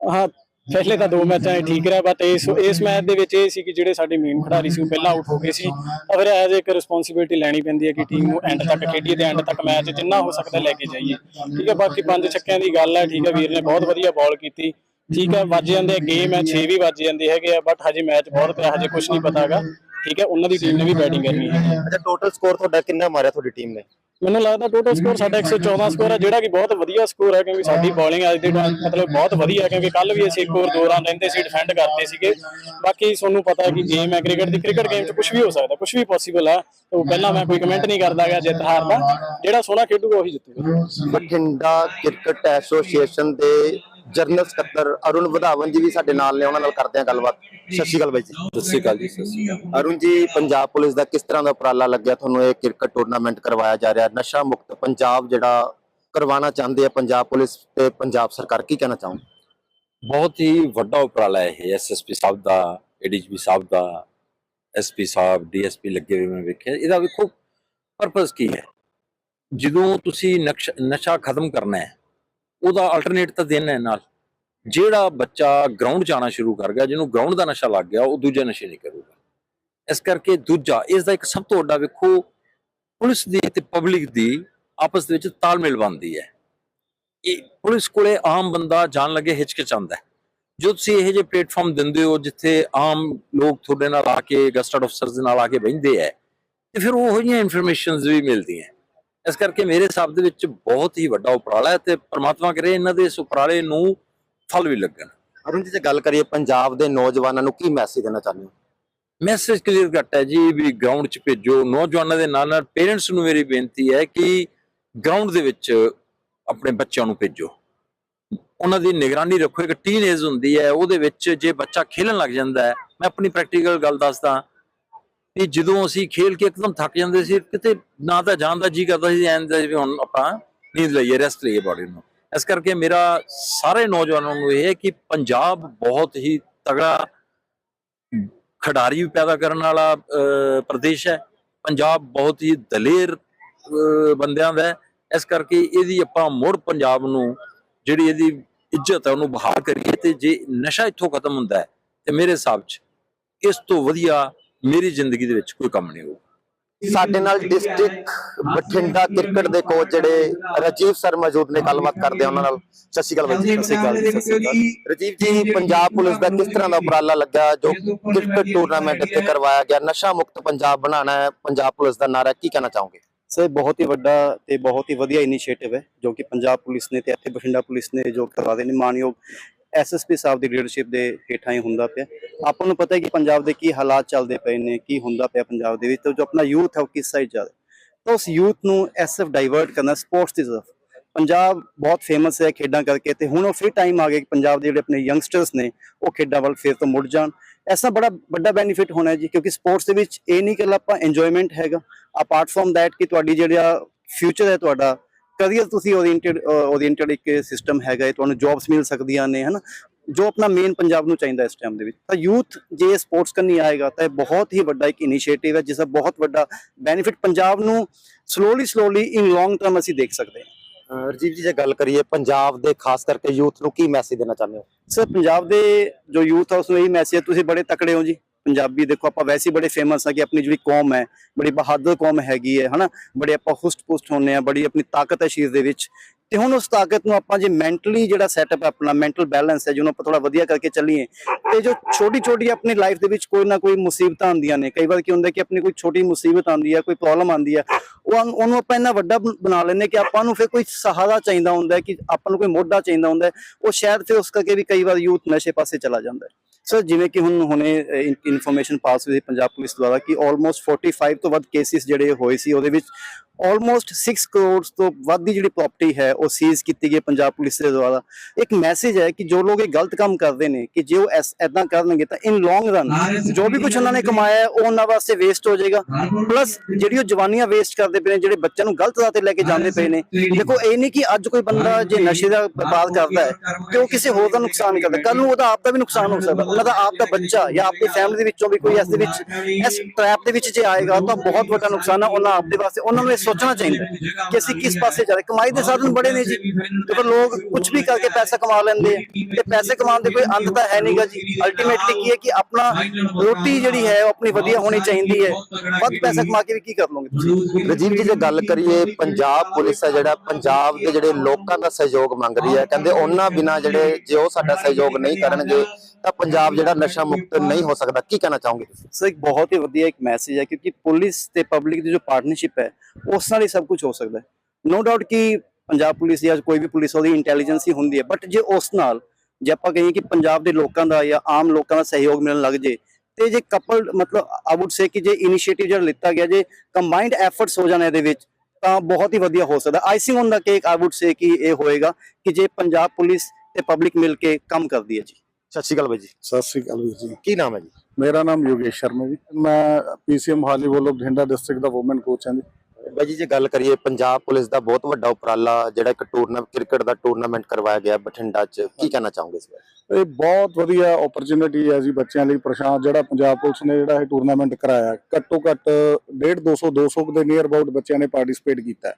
ਹਾਂ ਪਹਿਲੇ ਤਾਂ ਦੋ ਮੈਚਾਂ 'ਚ ਠੀਕ ਰਿਹਾ ਬਟ ਇਸ ਇਸ ਮੈਚ ਦੇ ਵਿੱਚ ਇਹ ਸੀ ਕਿ ਜਿਹੜੇ ਸਾਡੇ ਮੇਨ ਖਿਡਾਰੀ ਸੀ ਉਹ ਪਹਿਲਾਂ ਆਊਟ ਹੋ ਗਏ ਸੀ। ਤਾਂ ਐਜ਼ ਇੱਕ ਰਿਸਪੌਂਸਿਬਿਲਟੀ ਲੈਣੀ ਪੈਂਦੀ ਹੈ ਕਿ ਟੀਮ ਨੂੰ ਐਂਡ ਤੱਕ ਖੇਡੀਏ ਤੇ ਐਂਡ ਤੱਕ ਮੈਚ ਜਿੰਨਾ ਹੋ ਸਕਦਾ ਲੈ ਕੇ ਜਾਈਏ। ਠੀਕ ਹੈ, ਬਾਕੀ ਪੰਜ ਛੱਕਿਆਂ ਦੀ ਗੱਲ ਹੈ, ਠੀਕ ਹੈ, ਵੀਰ ਨੇ ਬਹੁਤ ਵਧੀਆ ਬਾਲ ਕੀਤੀ। ਠੀਕ ਹੈ, ਵੱਜ ਜਾਂਦੇ ਗੇਮ ਹੈ 6 ਵੀ ਵੱਜ ਜਾਂਦੇ ਹੈਗੇ ਆ ਬਟ ਹਜੇ ਮੈਚ ਬਹੁਤ ਪਿਆ, ਹਜੇ ਕੁਝ ਨਹੀਂ ਪਤਾਗਾ ਠੀਕ ਹੈ, ਉਹਨਾਂ ਦੀ ਟੀਮ ਨੇ ਵੀ ਬੈਟਿੰਗ ਕਰਨੀ ਹੈ। ਅੱਛਾ ਟੋਟਲ ਸਕੋਰ ਤੁਹਾਡਾ ਕਿੰਨਾ ਮਾਰਿਆ ਤੁਹਾਡੀ ਟੀਮ ਨੇ? ਮੈਨੂੰ ਲੱਗਦਾ ਟੋਟਲ ਸਕੋਰ ਸਾਡਾ 114 ਸਕੋਰ ਹੈ ਜਿਹੜਾ ਕਿ ਬਹੁਤ ਵਧੀਆ ਸਕੋਰ ਹੈ ਕਿਉਂਕਿ ਸਾਡੀ ਬੋਲਿੰਗ ਅੱਜ ਦੇ ਟਾਈਮ ਮਤਲਬ ਬਹੁਤ ਵਧੀਆ ਹੈ ਕਿਉਂਕਿ ਕੱਲ ਵੀ ਅਸੀਂ ਇੱਕ ਹੋਰ ਦੋ ਰਨ ਲੈਂਦੇ ਸੀ ਡਿਫੈਂਡ ਕਰਦੇ ਸੀਗੇ। ਬਾਕੀ ਤੁਹਾਨੂੰ ਪਤਾ ਹੈ ਕਿ ਗੇਮ ਹੈ ਕ੍ਰਿਕਟ ਦੀ ਕ੍ਰਿਕਟ ਗੇਮ 'ਚ ਕੁਝ ਵੀ ਹੋ ਸਕਦਾ ਕੁਝ ਵੀ ਪੋਸੀਬਲ ਹੈ ਤੋਂ ਪਹਿਲਾਂ ਮੈਂ ਕੋਈ ਕਮੈਂਟ ਨਹੀਂ ਕਰਦਾਗਾ ਜਿੱਤ ਹਾਰ ਦਾ ਜਿਹੜਾ ਸੋਹਣਾ ਖੇਡੂਗਾ, ਉਹੀ ਜਿੱਤੂਗਾ। ਬਠਿੰਡਾ ਕ੍ਰਿਕਟ ਐਸੋਸੀਏਸ਼ਨ ਦੇ ਜਨਰਲ ਸਕੱਤਰ ਅਰੁਣ ਵਧਾਵਨ ਜੀ ਵੀ ਸਾਡੇ ਨਾਲ ਨੇ ਉਹਨਾਂ ਨਾਲ ਕਰਦੇ ਹਾਂ ਗੱਲਬਾਤ। ਸਤਿ ਸ਼੍ਰੀ ਅਕਾਲ ਬਾਈ ਜੀ। ਸਤਿ ਸ਼੍ਰੀ ਅਕਾਲ ਜੀ ਸਤਿ ਸ਼੍ਰੀ ਅਕਾਲ। ਅਰੁਣ ਜੀ ਪੰਜਾਬ ਪੁਲਿਸ ਦਾ ਕਿਸ ਤਰ੍ਹਾਂ ਦਾ ਉਪਰਾਲਾ ਲੱਗਿਆ? ਤੁਹਾਨੂੰ ਇਹ ਕ੍ਰਿਕਟ ਟੂਰਨਾਮੈਂਟ ਕਰਵਾਇਆ ਜਾ ਰਿਹਾ ਨਸ਼ਾ ਮੁਕਤ ਪੰਜਾਬ ਜਿਹੜਾ ਕਰਵਾਉਣਾ ਚਾਹੁੰਦੇ ਆ ਪੰਜਾਬ ਪੁਲਿਸ ਤੇ ਪੰਜਾਬ ਸਰਕਾਰ ਕੀ ਕਹਿਣਾ ਚਾਹੋਗੇ? ਬਹੁਤ ਹੀ ਵੱਡਾ ਉਪਰਾਲਾ ਹੈ ਇਹ ਐਸਐਸਪੀ ਸਾਹਿਬ ਦਾ ਏਡੀਜੀਪੀ ਸਾਹਿਬ ਦਾ ਐਸਪੀ ਸਾਹਿਬ ਡੀਐਸਪੀ ਲੱਗੇ ਹੋਏ ਮੈਂ ਵੇਖਿਆ ਇਹਦਾ ਵੇਖੋ ਪਰਪਸ ਕੀ ਹੈ? ਜਦੋਂ ਤੁਸੀਂ ਨਸ਼ਾ ਖਤਮ ਕਰਨਾ ਹੈ ਉਹਦਾ ਅਲਟਰਨੇਟ ਤਾਂ ਦੇਣਾ ਹੈ ਨਾਲ। ਜਿਹੜਾ ਬੱਚਾ ਗਰਾਊਂਡ ਜਾਣਾ ਸ਼ੁਰੂ ਕਰ ਗਿਆ, ਜਿਹਨੂੰ ਗਰਾਊਂਡ ਦਾ ਨਸ਼ਾ ਲੱਗ ਗਿਆ, ਉਹ ਦੂਜੇ ਨਸ਼ੇ ਨਹੀਂ ਕਰੂਗਾ। ਇਸ ਕਰਕੇ ਦੂਜਾ, ਇਸ ਦਾ ਇੱਕ ਸਭ ਤੋਂ ਵੱਡਾ ਵੇਖੋ, ਪੁਲਿਸ ਦੀ ਤੇ ਪਬਲਿਕ ਦੀ ਆਪਸ ਦੇ ਵਿੱਚ ਤਾਲਮੇਲ ਬਣਦੀ ਹੈ। ਇਹ ਪੁਲਿਸ ਕੋਲੇ ਆਮ ਬੰਦਾ ਜਾਣ ਲੱਗੇ ਹਿਚਕਿਚਾਉਂਦਾ ਹੈ। ਜੋ ਤੁਸੀਂ ਇਹ ਜਿਹੇ ਪਲੇਟਫਾਰਮ ਦਿੰਦੇ ਹੋ, ਜਿੱਥੇ ਆਮ ਲੋਕ ਤੁਹਾਡੇ ਨਾਲ ਆ ਕੇ ਗਸਟਡ ਅਫਸਰਸ ਦੇ ਨਾਲ ਆ ਕੇ ਬਹਿੰਦੇ ਹੈ, ਤੇ ਫਿਰ ਉਹ ਜਿਹੀਆਂ ਇਨਫੋਰਮੇਸ਼ਨਸ ਵੀ ਮਿਲਦੀਆਂ ਇਸ ਕਰਕੇ ਮੇਰੇ ਹਿਸਾਬ ਦੇ ਵਿੱਚ ਬਹੁਤ ਹੀ ਵੱਡਾ ਉਪਰਾਲਾ ਹੈ ਤੇ ਪ੍ਰਮਾਤਮਾ ਕਰੇ ਇਹਨਾਂ ਦੇ ਇਸ ਉਪਰਾਲੇ ਨੂੰ ਫਲ ਵੀ ਲੱਗਣ। ਅਰੁਣ ਜੀ ਜੇ ਗੱਲ ਕਰੀਏ ਪੰਜਾਬ ਦੇ ਨੌਜਵਾਨਾਂ ਨੂੰ ਕੀ ਮੈਸੇਜ ਦੇਣਾ ਚਾਹੁੰਦੇ ਹੋ? ਮੈਸੇਜ ਕਲੀਅਰ ਕੱਟ ਹੈ ਜੀ ਵੀ ਗਰਾਊਂਡ 'ਚ ਭੇਜੋ। ਨੌਜਵਾਨਾਂ ਦੇ ਨਾਲ ਨਾਲ ਪੇਰੈਂਟਸ ਨੂੰ ਮੇਰੀ ਬੇਨਤੀ ਹੈ ਕਿ ਗਰਾਊਂਡ ਦੇ ਵਿੱਚ ਆਪਣੇ ਬੱਚਿਆਂ ਨੂੰ ਭੇਜੋ। ਉਹਨਾਂ ਦੀ ਨਿਗਰਾਨੀ ਰੱਖੋ। ਇੱਕ ਟੀਨ ਏਜ ਹੁੰਦੀ ਹੈ ਉਹਦੇ ਵਿੱਚ ਜੇ ਬੱਚਾ ਖੇਲਣ ਲੱਗ ਜਾਂਦਾ ਹੈ ਮੈਂ ਆਪਣੀ ਪ੍ਰੈਕਟੀਕਲ ਗੱਲ ਦੱਸਦਾ। ਵੀ ਜਦੋਂ ਅਸੀਂ ਖੇਲ ਕੇ ਇੱਕਦਮ ਥੱਕ ਜਾਂਦੇ ਸੀ ਕਿਤੇ ਨਾ ਤਾਂ ਜਾਣ ਦਾ ਜੀ ਕਰਦਾ ਸੀ ਐਂ ਦਾ ਹੁਣ ਆਪਾਂ ਨੀਂਦ ਲਈਏ ਰੈਸਟ ਲਈਏ ਬਾਡੀ ਨੂੰ। ਇਸ ਕਰਕੇ ਮੇਰਾ ਸਾਰੇ ਨੌਜਵਾਨਾਂ ਨੂੰ ਇਹ ਹੈ ਕਿ ਪੰਜਾਬ ਬਹੁਤ ਹੀ ਤਗੜਾ ਖਿਡਾਰੀ ਪੈਦਾ ਕਰਨ ਵਾਲਾ ਅਹ, ਪ੍ਰਦੇਸ਼ ਹੈ। ਪੰਜਾਬ ਬਹੁਤ ਹੀ ਦਲੇਰ ਬੰਦਿਆਂ ਦਾ ਇਸ ਕਰਕੇ ਇਹਦੀ ਆਪਾਂ ਮੁੜ ਪੰਜਾਬ ਨੂੰ ਜਿਹੜੀ ਇਹਦੀ ਇੱਜ਼ਤ ਹੈ ਉਹਨੂੰ ਬਹਾਲ ਕਰੀਏ ਤੇ ਜੇ ਨਸ਼ਾ ਇੱਥੋਂ ਖਤਮ ਹੁੰਦਾ ਹੈ ਤੇ ਮੇਰੇ ਹਿਸਾਬ 'ਚ ਇਸ ਤੋਂ ਵਧੀਆ ਮੇਰੀ ਜ਼ਿੰਦਗੀ ਦੇ ਵਿੱਚ ਕੋਈ ਕੰਮ ਨਹੀਂ ਹੋਊਗਾ। ਸਾਡੇ ਨਾਲ ਡਿਸਟ੍ਰਿਕਟ ਬਠਿੰਡਾ ਕ੍ਰਿਕਟ ਦੇ ਕੋਚ ਜਿਹੜੇ ਰਾਜੀਵ ਸਰ ਮੌਜੂਦ ਨੇ ਗੱਲਬਾਤ ਕਰਦੇ ਆ ਉਹਨਾਂ ਨਾਲ। ਸਤਿ ਸ਼੍ਰੀ ਅਕਾਲ ਬਾਈ ਸਤਿ ਸ਼੍ਰੀ ਅਕਾਲ ਜੀ, ਸਤਿ ਸ਼੍ਰੀ ਅਕਾਲ। ਰਾਜੀਵ ਜੀ ਪੰਜਾਬ ਪੁਲਿਸ ਦਾ ਕਿਸ ਤਰ੍ਹਾਂ ਦਾ ਉਪਰਾਲਾ ਲੱਗਾ ਜੋ ਕ੍ਰਿਕਟ ਟੂਰਨਾਮੈਂਟ ਇੱਥੇ ਕਰਵਾਇਆ ਗਿਆ ਨਸ਼ਾ ਮੁਕਤ ਪੰਜਾਬ ਬਣਾਉਣਾ ਹੈ ਪੰਜਾਬ ਪੁਲਿਸ ਦਾ ਨਾਰਾ ਕੀ ਕਹਿਣਾ ਚਾਹੋਗੇ? ਸਰ ਬਹੁਤ ਹੀ ਵੱਡਾ ਤੇ ਬਹੁਤ ਹੀ ਵਧੀਆ ਇਨੀਸ਼ੀਏਟਿਵ ਹੈ ਜੋ ਕਿ ਪੰਜਾਬ ਪੁਲਿਸ ਨੇ ਤੇ ਇੱਥੇ ਬਠਿੰਡਾ ਪੁਲਿਸ ਨੇ ਜੋ ਕਰਵਾਦੇ ਨੇ ਮਾਨਯੋਗ ਐਸਐਸਪੀ ਸਾਹਿਬ ਦੀ ਲੀਡਰਸ਼ਿਪ ਦੇ ਹੇਠਾਂ ਹੀ ਹੁੰਦਾ ਪਿਆ। ਆਪਾਂ ਨੂੰ ਪਤਾ ਹੈ ਕਿ ਪੰਜਾਬ ਦੇ ਕੀ ਹਾਲਾਤ ਚੱਲਦੇ ਪਏ ਨੇ, ਕੀ ਹੁੰਦਾ ਪਿਆ ਪੰਜਾਬ ਦੇ ਵਿੱਚ ਤੇ ਜੋ ਆਪਣਾ ਯੂਥ ਹੈ ਉਹ ਕਿਸ ਸਾਈਡ ਜਾ ਤਾਂ ਉਸ ਯੂਥ ਨੂੰ ਐਸਐਫ ਡਾਈਵਰਟ ਕਰਨਾ ਸਪੋਰਟਸ ਦੀ ਤਰਫ। ਪੰਜਾਬ ਬਹੁਤ ਫੇਮਸ ਹੈ ਖੇਡਾਂ ਕਰਕੇ ਤੇ ਹੁਣ ਉਹ ਫਿਰ ਟਾਈਮ ਆ ਗਿਆ ਕਿ ਪੰਜਾਬ ਦੇ ਜਿਹੜੇ ਆਪਣੇ ਯੰਗਸਟਰਸ ਨੇ, ਉਹ ਖੇਡਾਂ ਵੱਲ ਫਿਰ ਤੋਂ ਮੁੜ ਜਾਣ। ਐਸਾ ਬੜਾ ਵੱਡਾ ਬੈਨੀਫਿਟ ਹੋਣਾ ਜੀ, ਕਿਉਂਕਿ ਸਪੋਰਟਸ ਦੇ ਵਿੱਚ ਇਹ ਨਹੀਂ ਕਿ ਆਪਾਂ ਇੰਜੋਇਮੈਂਟ ਹੈਗਾ। ਅਪਾਰਟ ਫਰਮ ਥੈਟ ਕਿ ਤੁਹਾਡੀ ਜਿਹੜਾ ਫਿਊਚਰ ਹੈ ਤੁਹਾਡਾ ਕਰੀਅਰ ਤੁਸੀਂ ਓਰੀਐਂਟਡ ਓਰੀਐਂਟਡ ਇੱਕ ਸਿਸਟਮ ਹੈਗਾ ਹੈ ਤੁਹਾਨੂੰ ਜੌਬਸ ਮਿਲ ਸਕਦੀਆਂ ਨੇ ਹਨਾ? ਜੋ ਆਪਣਾ ਮੇਨ ਪੰਜਾਬ ਨੂੰ ਚਾਹੀਦਾ ਇਸ ਟਾਈਮ ਦੇ ਵਿੱਚ। ਤਾਂ ਯੂਥ ਜੇ ਸਪੋਰਟਸ ਕਰਨੀ ਆਏਗਾ ਤਾਂ ਇਹ ਬਹੁਤ ਹੀ ਵੱਡਾ ਇੱਕ ਇਨੀਸ਼ੀਏਟਿਵ ਹੈ ਜਿਸ ਦਾ ਬਹੁਤ ਵੱਡਾ ਬੈਨੀਫਿਟ ਪੰਜਾਬ ਨੂੰ slowly slowly in long term ਅਸੀਂ ਦੇਖ ਸਕਦੇ ਹਾਂ। ਰਾਜੀਵ ਜੀ ਜੇ ਗੱਲ ਕਰੀਏ ਪੰਜਾਬ ਦੇ ਖਾਸ ਕਰਕੇ ਯੂਥ ਨੂੰ ਕੀ ਮੈਸੇਜ ਦੇਣਾ ਚਾਹੁੰਦੇ ਹੋ? ਸਰ ਪੰਜਾਬ ਦੇ ਜੋ ਯੂਥ ਹੈ ਉਸ ਨੂੰ ਇਹੀ ਮੈਸੇਜ ਤੁਸੀਂ ਬੜੇ ਤਕੜੇ ਹੋ ਜੀ। ਪੰਜਾਬੀ ਦੇਖੋ, ਆਪਾਂ ਵੈਸੇ ਬੜੇ ਫੇਮਸ ਆ ਕਿ ਆਪਣੀ ਜਿਹੜੀ ਕੌਮ ਹੈ, ਬੜੀ ਬਹਾਦਰ ਕੌਮ ਹੈਗੀ ਹੈ, ਹਨਾ? ਬੜੇ ਆਪਾਂ ਹੁਸਟ ਪੁਸਟ ਹੁੰਨੇ ਆ ਬੜੀ ਆਪਣੀ ਤਾਕਤ ਹੈ ਸ਼ਰੀਰ ਦੇ ਵਿੱਚ। ਤੇ ਹੁਣ ਉਸ ਤਾਕਤ ਨੂੰ ਆਪਾਂ ਜੇ ਮੈਂਟਲੀ ਜਿਹੜਾ ਸੈਟਅਪ ਹੈ ਆਪਣਾ ਮੈਂਟਲ ਬੈਲੈਂਸ ਹੈ, ਜਿਹਨੂੰ ਆਪਾਂ ਥੋੜਾ ਵਧੀਆ ਕਰਕੇ ਚੱਲੀਏ, ਤੇ ਜੋ ਛੋਟੀ ਛੋਟੀ ਆਪਣੀ ਲਾਈਫ ਦੇ ਵਿੱਚ ਕੋਈ ਨਾ ਕੋਈ ਮੁਸੀਬਤਾਂ ਆਉਂਦੀਆਂ ਨੇ। ਕਈ ਵਾਰ ਕੀ ਹੁੰਦਾ ਕਿ ਆਪਣੀ ਕੋਈ ਛੋਟੀ ਮੁਸੀਬਤ ਆਉਂਦੀ ਹੈ, ਕੋਈ ਪ੍ਰੋਬਲਮ ਆਉਂਦੀ ਹੈ, ਉਹ ਉਹਨੂੰ ਆਪਾਂ ਇੰਨਾ ਵੱਡਾ ਬਣਾ ਲੈਂਦੇ ਕਿ ਆਪਾਂ ਨੂੰ ਫਿਰ ਕੋਈ ਸਹਾਰਾ ਚਾਹੀਦਾ ਹੁੰਦਾ ਕਿ ਆਪਾਂ ਨੂੰ ਕੋਈ ਮੋਢਾ ਚਾਹੀਦਾ ਹੁੰਦਾ ਉਹ ਸ਼ਾਇਦ ਫਿਰ ਉਸ ਕਰਕੇ ਵੀ ਕਈ ਵਾਰ ਯੂਥ ਨਸ਼ੇ ਪਾਸੇ ਚਲਾ ਜਾਂਦਾ ਹੈ। ਸਰ, ਜਿਵੇਂ ਕਿ ਹੁਣ ਹੁਣੇ ਇਨਫੋਰਮੇਸ਼ਨ ਪਾਸ ਹੋਈ ਸੀ ਪੰਜਾਬ ਪੁਲਿਸ ਦੁਆਰਾ ਕਿ ਆਲਮੋਸਟ 45 ਤੋਂ ਵੱਧ ਕੇਸਿਸ ਜਿਹੜੇ ਹੋਏ ਸੀ, ਉਹਦੇ ਵਿੱਚ ਆਲਮੋਸਟ 6 ਕਰੋੜ ਤੋਂ ਵੱਧ ਦੀ ਜਿਹੜੀ ਪ੍ਰਾਪਰਟੀ ਹੈ ਉਹ ਸੀਜ਼ ਕੀਤੀ ਗਈ ਪੰਜਾਬ ਪੁਲਿਸ ਦੇ ਦੁਆਰਾ। ਇੱਕ ਮੈਸੇਜ ਹੈ ਕਿ ਜੋ ਲੋਕ ਇਹ ਗਲਤ ਕੰਮ ਕਰਦੇ ਨੇ ਕਿ ਜੇ ਉਹ ਐਦਾਂ ਕਰਨਗੇ ਤਾਂ ਇਨ ਲੌਂਗ ਰਨ ਜੋ ਵੀ ਕੁਝ ਉਹਨਾਂ ਨੇ ਕਮਾਇਆ ਉਹ ਉਹਨਾਂ ਵਾਸਤੇ ਵੇਸਟ ਹੋ ਜਾਏਗਾ। ਪਲੱਸ ਜਿਹੜੀ ਉਹ ਜਵਾਨੀਆਂ ਵੇਸਟ ਕਰਦੇ ਪਏ ਨੇ ਜਿਹੜੇ ਬੱਚਿਆਂ ਨੂੰ ਗਲਤ ਰਾਹ ਤੇ ਲੈ ਕੇ ਜਾਂਦੇ ਪਏ ਨੇ ਦੇਖੋ ਇਹ ਨਹੀਂ ਕਿ ਅੱਜ ਕੋਈ ਬੰਦਾ ਜੇ ਨਸ਼ੇ ਦਾ ਵਪਾਰ ਕਰਦਾ ਹੈ ਤੇ ਉਹ ਕਿਸੇ ਹੋਰ ਦਾ ਨੁਕਸਾਨ ਕਰਦਾ ਕੱਲ ਨੂੰ ਉਹਦਾ ਆਪ ਦਾ ਵੀ ਨੁਕਸਾਨ ਹੋ ਸਕਦਾ। ਉਹਨਾਂ ਦਾ ਆਪ ਦਾ ਬੱਚਾ ਜਾਂ ਆਪਣੀ ਫੈਮਿਲੀ ਦੇ ਵਿੱਚੋਂ ਵੀ ਕੋਈ ਇਸ ਦੇ ਵਿੱਚ ਇਸ ਟ੍ਰੈਪ ਦੇ ਵਿੱਚ ਜੇ ਆਏਗਾ ਤਾਂ ਬਹੁਤ ਵੱਡਾ ਨੁਕਸਾਨ ਹੈ ਉਹਨਾਂ ਆਪ ਦੇ ਵਾਸਤੇ ਉਹਨਾਂ ਨੂੰ ਇਹ ਸੋਚਣਾ ਚਾਹੀਦਾ ਕਿ ਅਸੀਂ ਕਿਸ ਪਾਸੇ ਜਾ ਰਹੇ। ਕਮਾਈ ਦੇ ਸਾਧਨ ਬੜੇ ਨੇ ਜੀ। ਦੇਖੋ ਲੋਕ ਕੁਝ ਵੀ ਕਰਕੇ ਪੈਸਾ ਕਮਾ ਲੈਂਦੇ ਆ। ਤੇ ਪੈਸੇ ਕਮਾਉਣ ਦੇ ਕੋਈ ਅੰਤ ਤਾਂ ਹੈ ਨਹੀਂਗਾ ਜੀ। ਅਲਟੀਮੇਟਲੀ ਕੀ ਹੈ ਕਿ ਆਪਣਾ ਰੋਟੀ ਜਿਹੜੀ ਹੈ ਉਹ ਆਪਣੀ ਵਧੀਆ ਹੋਣੀ ਚਾਹੀਦੀ ਹੈ। ਵੱਧ ਪੈਸਾ ਕਮਾ ਕੇ ਵੀ ਕੀ ਕਰ ਲਓਗੇ ਰਜੀਵ ਜੀ ਜੇ ਗੱਲ ਕਰੀਏ ਪੰਜਾਬ ਪੁਲਿਸ ਹੈ ਜਿਹੜਾ ਪੰਜਾਬ ਦੇ ਜਿਹੜੇ ਲੋਕਾਂ ਦਾ ਸਹਿਯੋਗ ਮੰਗ ਰਹੀ ਹੈ। ਕਹਿੰਦੇ ਉਹਨਾਂ ਬਿਨਾ ਜਿਹੜੇ ਜੇ ਉਹ ਸਾਡਾ ਸਹਿਯੋਗ ਨਹੀਂ ਕਰਨਗੇ ਤਾਂ ਪੰਜਾਬ ਜਿਹੜਾ ਨਸ਼ਾ ਮੁਕਤ ਨਹੀਂ ਹੋ ਸਕਦਾ। ਕੀ ਕਹਿਣਾ ਚਾਹੋਗੇ ਸਰ, ਇੱਕ ਬਹੁਤ ਹੀ ਵਧੀਆ ਇੱਕ ਮੈਸੇਜ ਹੈ ਕਿਉਂਕਿ ਪੁਲਿਸ ਤੇ ਪਬਲਿਕ ਦੀ ਜੋ ਪਾਰਟਨਰਸ਼ਿਪ ਹੈ, ਉਸ ਨਾਲ ਹੀ ਸਭ ਕੁਝ ਹੋ ਸਕਦਾ ਹੈ। ਨੋ ਡਾਊਟ ਕਿ ਪੰਜਾਬ ਪੁਲਿਸ ਜਾਂ ਕੋਈ ਵੀ ਪੁਲਿਸ, ਉਹਦੀ ਇੰਟੈਲੀਜੈਂਸ ਹੀ ਹੁੰਦੀ ਹੈ। ਬਟ ਜੇ ਉਸ ਨਾਲ, ਜੇ ਆਪਾਂ ਕਹੀਏ ਕਿ ਪੰਜਾਬ ਦੇ ਲੋਕਾਂ ਦਾ ਜਾਂ ਆਮ ਲੋਕਾਂ ਦਾ ਸਹਿਯੋਗ ਮਿਲਣ ਲੱਗ ਜੇ, ਤੇ ਜੇ ਕਪਲ ਮਤਲਬ ਆਈ ਊਡ ਸੇ ਕਿ ਜੇ ਇਨੀਸ਼ੀਏਟਿਵ ਜਿਹੜਾ ਲਿੱਤਾ ਗਿਆ, ਜੇ ਕੰਬਾਈਨਡ ਐਫਰਟਸ ਹੋ ਜਾਣ ਇਹਦੇ ਵਿੱਚ, ਤਾਂ ਬਹੁਤ ਹੀ ਵਧੀਆ ਹੋ ਸਕਦਾ। Icing on the cake I would say ਕਿ ਇਹ ਹੋਏਗਾ ਕਿ ਜੇ ਪੰਜਾਬ ਪੁਲਿਸ ਤੇ ਪਬਲਿਕ ਮਿਲ ਕੇ ਕੰਮ ਕਰਦੀ ਹੈ ਜੀ। ਸਤਿ ਸ਼੍ਰੀ ਅਕਾਲ ਜੀ। ਸਤਿ ਸ੍ਰੀ ਅਕਾਲ ਜੀ। ਕੀ ਨਾਮ ਹੈ ਜੀ? ਮੇਰਾ ਨਾਮ ਯੋਗੇਸ਼ ਸ਼ਰਮਾ ਜੀ। ਮੈਂ ਪੀਸੀਐਮ ਹਾਲੀ ਵੱਲੋਂ ਬਠਿੰਡਾ ਡਿਸਟ੍ਰਿਕਟ ਦਾ ਔਮਨ ਕੋਚ ਹਾਂ ਜੀ। ਬਾਈ ਜੀ ਜੇ ਗੱਲ ਕਰੀਏ ਪੰਜਾਬ ਪੁਲਿਸ ਦਾ ਬਹੁਤ ਵੱਡਾ ਉਪਰਾਲਾ ਜਿਹੜਾ ਇੱਕ ਟੂਰਨਾਮੈਂਟ ਕ੍ਰਿਕਟ ਦਾ ਟੂਰਨਾਮੈਂਟ ਕਰਵਾਇਆ ਗਿਆ ਬਠਿੰਡਾ 'ਚ ਕੀ ਕਹਿਣਾ ਚਾਹੋਗੇ ਇਸ ਇਹ ਬਹੁਤ ਵਧੀਆ ਓਪਰਚ्युनिटी ਹੈ ਜੀ ਬੱਚਿਆਂ ਲਈ ਪ੍ਰਸ਼ਾਂਤ ਜਿਹੜਾ ਪੰਜਾਬ ਪੁਲਿਸ ਨੇ ਜਿਹੜਾ ਇਹ ਟੂਰਨਾਮੈਂਟ ਕਰਾਇਆ। ਘੱਟੋ ਘੱਟ 1.5 200 ਦੇ ਨੀਅਰ ਅਬਾਊਟ ਬੱਚਿਆਂ ਨੇ ਪਾਰਟਿਸਿਪੇਟ ਕੀਤਾ।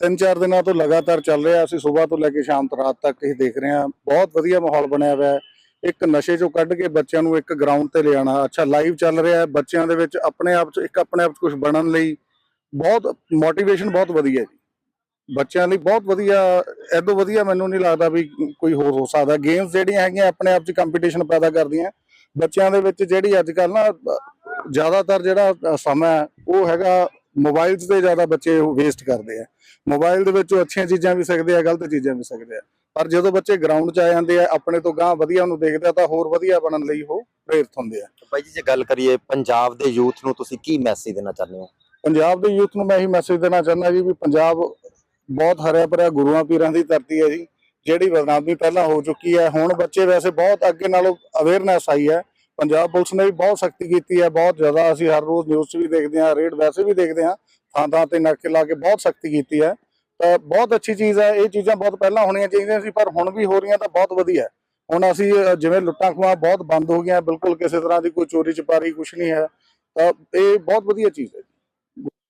ਤਿੰਨ ਚਾਰ ਦਿਨਾਂ ਤੋਂ ਲਗਾਤਾਰ ਚੱਲ ਰਿਹਾ ਅਸੀਂ ਸਵੇਰ ਤੋਂ ਲੈ ਕੇ ਸ਼ਾਮ ਤੱਕ ਰਾਤ ਤੱਕ ਇਹ ਦੇਖ ਰਹੇ ਹਾਂ। ਬਹੁਤ ਵਧੀਆ ਮਾਹੌਲ ਬਣਿਆ ਹੋਇਆ ਹੈ। ਇੱਕ ਨਸ਼ੇ ਚੋਂ ਕੱਢ ਕੇ ਬੱਚਿਆਂ ਨੂੰ ਇੱਕ ਗਰਾਊਂਡ ਤੇ ਲਿਆਣਾ ਅੱਛਾ ਲਾਈਵ ਚੱਲ ਰਿਹਾ ਹੈ। ਬੱਚਿਆਂ ਦੇ ਵਿੱਚ ਆਪਣੇ ਆਪ ਚ, ਇੱਕ ਆਪਣੇ ਆਪ ਚ ਕੁਝ ਬਣਨ ਲਈ ਬਹੁਤ ਮੋਟੀਵੇਸ਼ਨ ਬਹੁਤ ਵਧੀਆ ਜੀ। ਬੱਚਿਆਂ ਲਈ ਬਹੁਤ ਵਧੀਆ ਐਦੋਂ ਵਧੀਆ ਮੈਨੂੰ ਨਹੀਂ ਲੱਗਦਾ ਵੀ ਕੋਈ ਹੋਰ ਹੋ ਸਕਦਾ। ਗੇਮਸ ਜਿਹੜੀਆਂ ਹੈਗੀਆਂ, ਆਪਣੇ ਆਪ 'ਚ ਕੰਪੀਟੀਸ਼ਨ ਪੈਦਾ ਕਰਦੀਆਂ। ਬੱਚਿਆਂ ਦੇ ਵਿੱਚ ਜਿਹੜੀ ਅੱਜ ਕੱਲ ਨਾ, ਜ਼ਿਆਦਾਤਰ ਜਿਹੜਾ ਸਮਾਂ ਉਹ ਹੈਗਾ ਮੋਬਾਈਲਸ ਤੇ ਜ਼ਿਆਦਾ ਬੱਚੇ ਵੇਸਟ ਕਰਦੇ ਆ। ਮੋਬਾਈਲ ਦੇ ਵਿੱਚ ਅੱਛੀਆਂ ਚੀਜ਼ਾਂ ਵੀ ਸਕਦੇ ਆ, ਗਲਤ ਚੀਜ਼ਾਂ ਵੀ ਸਕਦੇ ਆ। ਪਰ ਜਦੋਂ ਬੱਚੇ ਗਰਾਊਂਡ 'ਚ ਆ ਜਾਂਦੇ ਆ ਆਪਣੇ ਤੋਂ ਗਾਂ ਵਧੀਆ ਨੂੰ ਦੇਖਦੇ ਆ ਤਾਂ ਹੋਰ ਵਧੀਆ ਬਣਨ ਲਈ ਉਹ ਪ੍ਰੇਰਿਤ ਹੁੰਦੇ ਆ। ਬਾਈ ਜੀ ਜੇ ਗੱਲ ਕਰੀਏ ਪੰਜਾਬ ਦੇ ਯੂਥ ਨੂੰ ਤੁਸੀਂ ਕੀ ਮੈਸੇਜ ਦੇਣਾ ਚਾਹੁੰਦੇ ਹੋ? ਪੰਜਾਬ ਦੇ ਯੂਥ ਨੂੰ ਮੈਂ ਇਹੀ ਮੈਸੇਜ ਦੇਣਾ ਚਾਹੁੰਦਾ ਜੀ ਵੀ ਪੰਜਾਬ ਬਹੁਤ ਹਰਿਆ ਭਰਿਆ ਗੁਰੂਆਂ ਪੀਰਾਂ ਦੀ ਧਰਤੀ ਹੈ ਜੀ ਜਿਹੜੀ ਬਦਨਾਮੀ ਪਹਿਲਾਂ ਹੋ ਚੁੱਕੀ ਹੈ ਹੁਣ ਬੱਚੇ ਵੈਸੇ ਬਹੁਤ ਅੱਗੇ ਨਾਲੋਂ ਅਵੇਅਰਨੈਸ ਆਈ ਹੈ। ਪੰਜਾਬ ਪੁਲਿਸ ਨੇ ਵੀ ਬਹੁਤ ਸਖਤੀ ਕੀਤੀ ਹੈ ਬਹੁਤ ਜ਼ਿਆਦਾ ਅਸੀਂ ਹਰ ਰੋਜ਼ ਨਿਊਜ਼ 'ਚ ਵੀ ਦੇਖਦੇ ਹਾਂ ਰੇਡ ਵੈਸੇ ਵੀ ਦੇਖਦੇ ਹਾਂ ਥਾਂ ਥਾਂ ਤੇ ਨਾਕੇ ਲਾ ਕੇ ਬਹੁਤ ਸਖਤੀ ਕੀਤੀ ਹੈ। ਤਾਂ ਬਹੁਤ ਅੱਛੀ ਚੀਜ਼ ਹੈ, ਇਹ ਚੀਜ਼ਾਂ ਬਹੁਤ ਪਹਿਲਾਂ ਹੋਣੀਆਂ ਚਾਹੀਦੀਆਂ ਸੀ, ਪਰ ਹੁਣ ਵੀ ਹੋ ਰਹੀਆਂ ਤਾਂ ਬਹੁਤ ਵਧੀਆ ਹੁਣ ਅਸੀਂ ਜਿਵੇਂ ਲੁੱਟਾਂ ਖੋਹਾਂ ਬਹੁਤ ਬੰਦ ਹੋ ਗਈਆਂ, ਬਿਲਕੁਲ ਕਿਸੇ ਤਰ੍ਹਾਂ ਦੀ ਕੋਈ ਚੋਰੀ ਚਪਾਰੀ ਕੁਝ ਨਹੀਂ ਹੈ, ਤਾਂ ਇਹ ਬਹੁਤ ਵਧੀਆ ਚੀਜ਼ ਹੈ।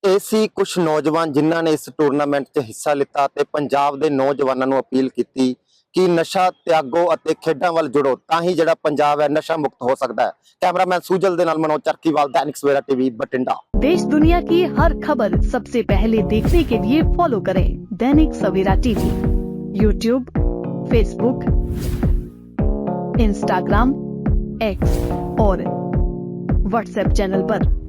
ਇਹ ਸੀ ਕੁਝ ਨੌਜਵਾਨ ਜਿਨ੍ਹਾਂ ਨੇ ਇਸ ਟੂਰਨਾਮੈਂਟ 'ਚ ਹਿੱਸਾ ਲਿੱਤਾ ਤੇ ਪੰਜਾਬ ਦੇ ਨੌਜਵਾਨਾਂ ਨੂੰ ਅਪੀਲ ਕੀਤੀ ਕਿ ਨਸ਼ਾ ਤਿਆਗੋ ਅਤੇ ਖੇਡਾਂ ਵੱਲ ਜੁੜੋ ਤਾਂ ਹੀ ਜਿਹੜਾ ਪੰਜਾਬ ਹੈ ਨਸ਼ਾ ਮੁਕਤ ਹੋ ਸਕਦਾ ਹੈ ਕੈਮਰਾਮੈਨ ਸੂਜਲ ਦੇ ਨਾਲ ਮਨੋਜ ਚਰਕੀਵਾਲ ਦੈਨਿਕ ਸਵੇਰਾ ਟੀਵੀ ਬਠਿੰਡਾ देश दुनिया की हर खबर सबसे पहले देखने के लिए फॉलो करें Dainik Savera TV YouTube Facebook Instagram X और व्हाट्सएप चैनल पर।